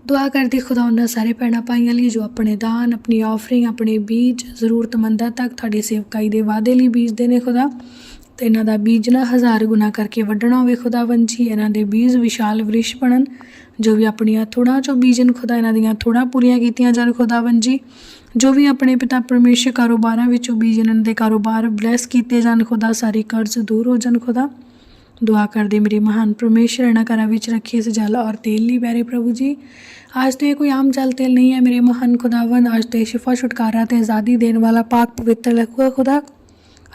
ਦੁਆ ਕਰਦੇ ਖੁਦਾ ਉਹਨਾਂ ਸਾਰੇ ਭੈਣਾਂ ਭਾਈਆਂ ਲਈ ਜੋ ਆਪਣੇ ਦਾਨ, ਆਪਣੀ ਆਫਰਿੰਗ ਆਪਣੇ ਬੀਜ ਜ਼ਰੂਰਤਮੰਦਾਂ ਤੱਕ ਤੁਹਾਡੀ ਸੇਵਕਾਈ ਦੇ ਵਾਅਦੇ ਲਈ ਬੀਜਦੇ ਨੇ ਖੁਦਾ। ਤੇ ਇਹਨਾਂ ਦਾ ਬੀਜ ਨਾ ਹਜ਼ਾਰ ਗੁਣਾ ਕਰਕੇ ਵੱਢਣਾ ਹੋਵੇ ਖੁਦਾਵੰ ਜੀ ਇਹਨਾਂ ਦੇ ਬੀਜ ਵਿਸ਼ਾਲ ਵ੍ਰਿਸ਼ ਬਣਨ। ਜੋ ਵੀ ਆਪਣੀਆਂ ਥੋੜਾਂ ਚੋਂ ਬੀਜਨ ਖੁਦਾ, ਇਹਨਾਂ ਦੀਆਂ ਥੋੜਾਂ ਪੂਰੀਆਂ ਕੀਤੀਆਂ ਜਾਣ ਖੁਦਾਵੰ ਜੀ ਜੋ ਵੀ ਆਪਣੇ ਪਿਤਾ ਪਰਮੇਸ਼ਰ ਕਾਰੋਬਾਰਾਂ ਵਿੱਚੋਂ ਬੀਜਨ ਦੇ ਕਾਰੋਬਾਰ ਬਲੈਸ ਕੀਤੇ ਜਾਣ ਖੁਦਾ, ਸਾਰੇ ਕਰਜ਼ ਦੂਰ ਹੋ ਜਾਣ ਖੁਦਾ। ਦੁਆ ਕਰਦੇ ਮੇਰੇ ਮਹਾਨ ਪਰਮੇਸ਼ਰ, ਇਹਨਾਂ ਘਰਾਂ ਵਿੱਚ ਰੱਖੇ ਇਸ ਜਲ ਔਰ ਤੇਲ ਲਈ ਪਿਆਰੇ ਪ੍ਰਭੂ ਜੀ। ਅੱਜ ਤੇ ਕੋਈ ਆਮ ਜਲ ਤੇਲ ਨਹੀਂ ਹੈ ਮੇਰੇ ਮਹਾਨ ਖੁਦਾਵੰ ਅੱਜ ਤੇ ਸ਼ਿਫਾ ਛੁਟਕਾਰਾ ਤੇ ਆਜ਼ਾਦੀ ਦੇਣ ਵਾਲਾ ਪਾਕ ਪਵਿੱਤਰ ਲਹੂ ਹੈ ਖੁਦਾ।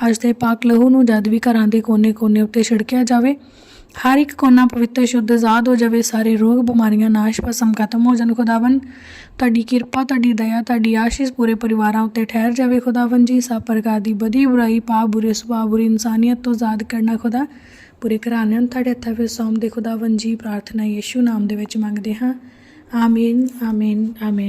ਅੱਜ ਦੇ ਪਾਕ ਲਹੂ ਨੂੰ ਜਦ ਵੀ ਘਰਾਂ ਦੇ ਕੋਨੇ-ਕੋਨੇ ਉੱਤੇ ਛਿੜਕਿਆ ਜਾਵੇ ਹਰ ਇੱਕ ਕੋਨਾ ਪਵਿੱਤਰ, ਸ਼ੁੱਧ ਆਜ਼ਾਦ ਹੋ ਜਾਵੇ, ਸਾਰੇ ਰੋਗ, ਬਿਮਾਰੀਆਂ, ਨਾਸ਼ ਪਸਮ ਖਤਮ ਹੋ ਜਾਣ ਖੁਦਾਵੰ ਤੁਹਾਡੀ ਕਿਰਪਾ, ਤੁਹਾਡੀ ਦਇਆ, ਤੁਹਾਡੀ ਆਸ਼ੀਸ਼ ਪੂਰੇ ਪਰਿਵਾਰਾਂ ਉੱਤੇ ਠਹਿਰ ਜਾਵੇ ਖੁਦਾਵੰ ਜੀ। ਸਭ ਪ੍ਰਕਾਰ ਦੀ ਬਦੀ, ਬੁਰਾਈ, ਪਾਪ, ਬੁਰੇ ਸੁਭਾਅ, ਬੁਰੀ ਇਨਸਾਨੀਅਤ ਤੋਂ ਆਜ਼ਾਦ ਕਰਨਾ, ਖੁਦਾ। ਪੂਰੇ ਘਰਾਣੇ ਨੂੰ ਤੁਹਾਡੇ ਹੱਥਾਂ ਵਿੱਚ ਸੌਂਪਦੇ ਖੁਦਾਵੰ ਜੀ, ਪ੍ਰਾਰਥਨਾ ਯਿਸੂ ਨਾਮ ਦੇ ਵਿੱਚ ਮੰਗਦੇ ਹਾਂ। ਆਮੀਨ ਆਮੀਨ ਆਮੀਨ।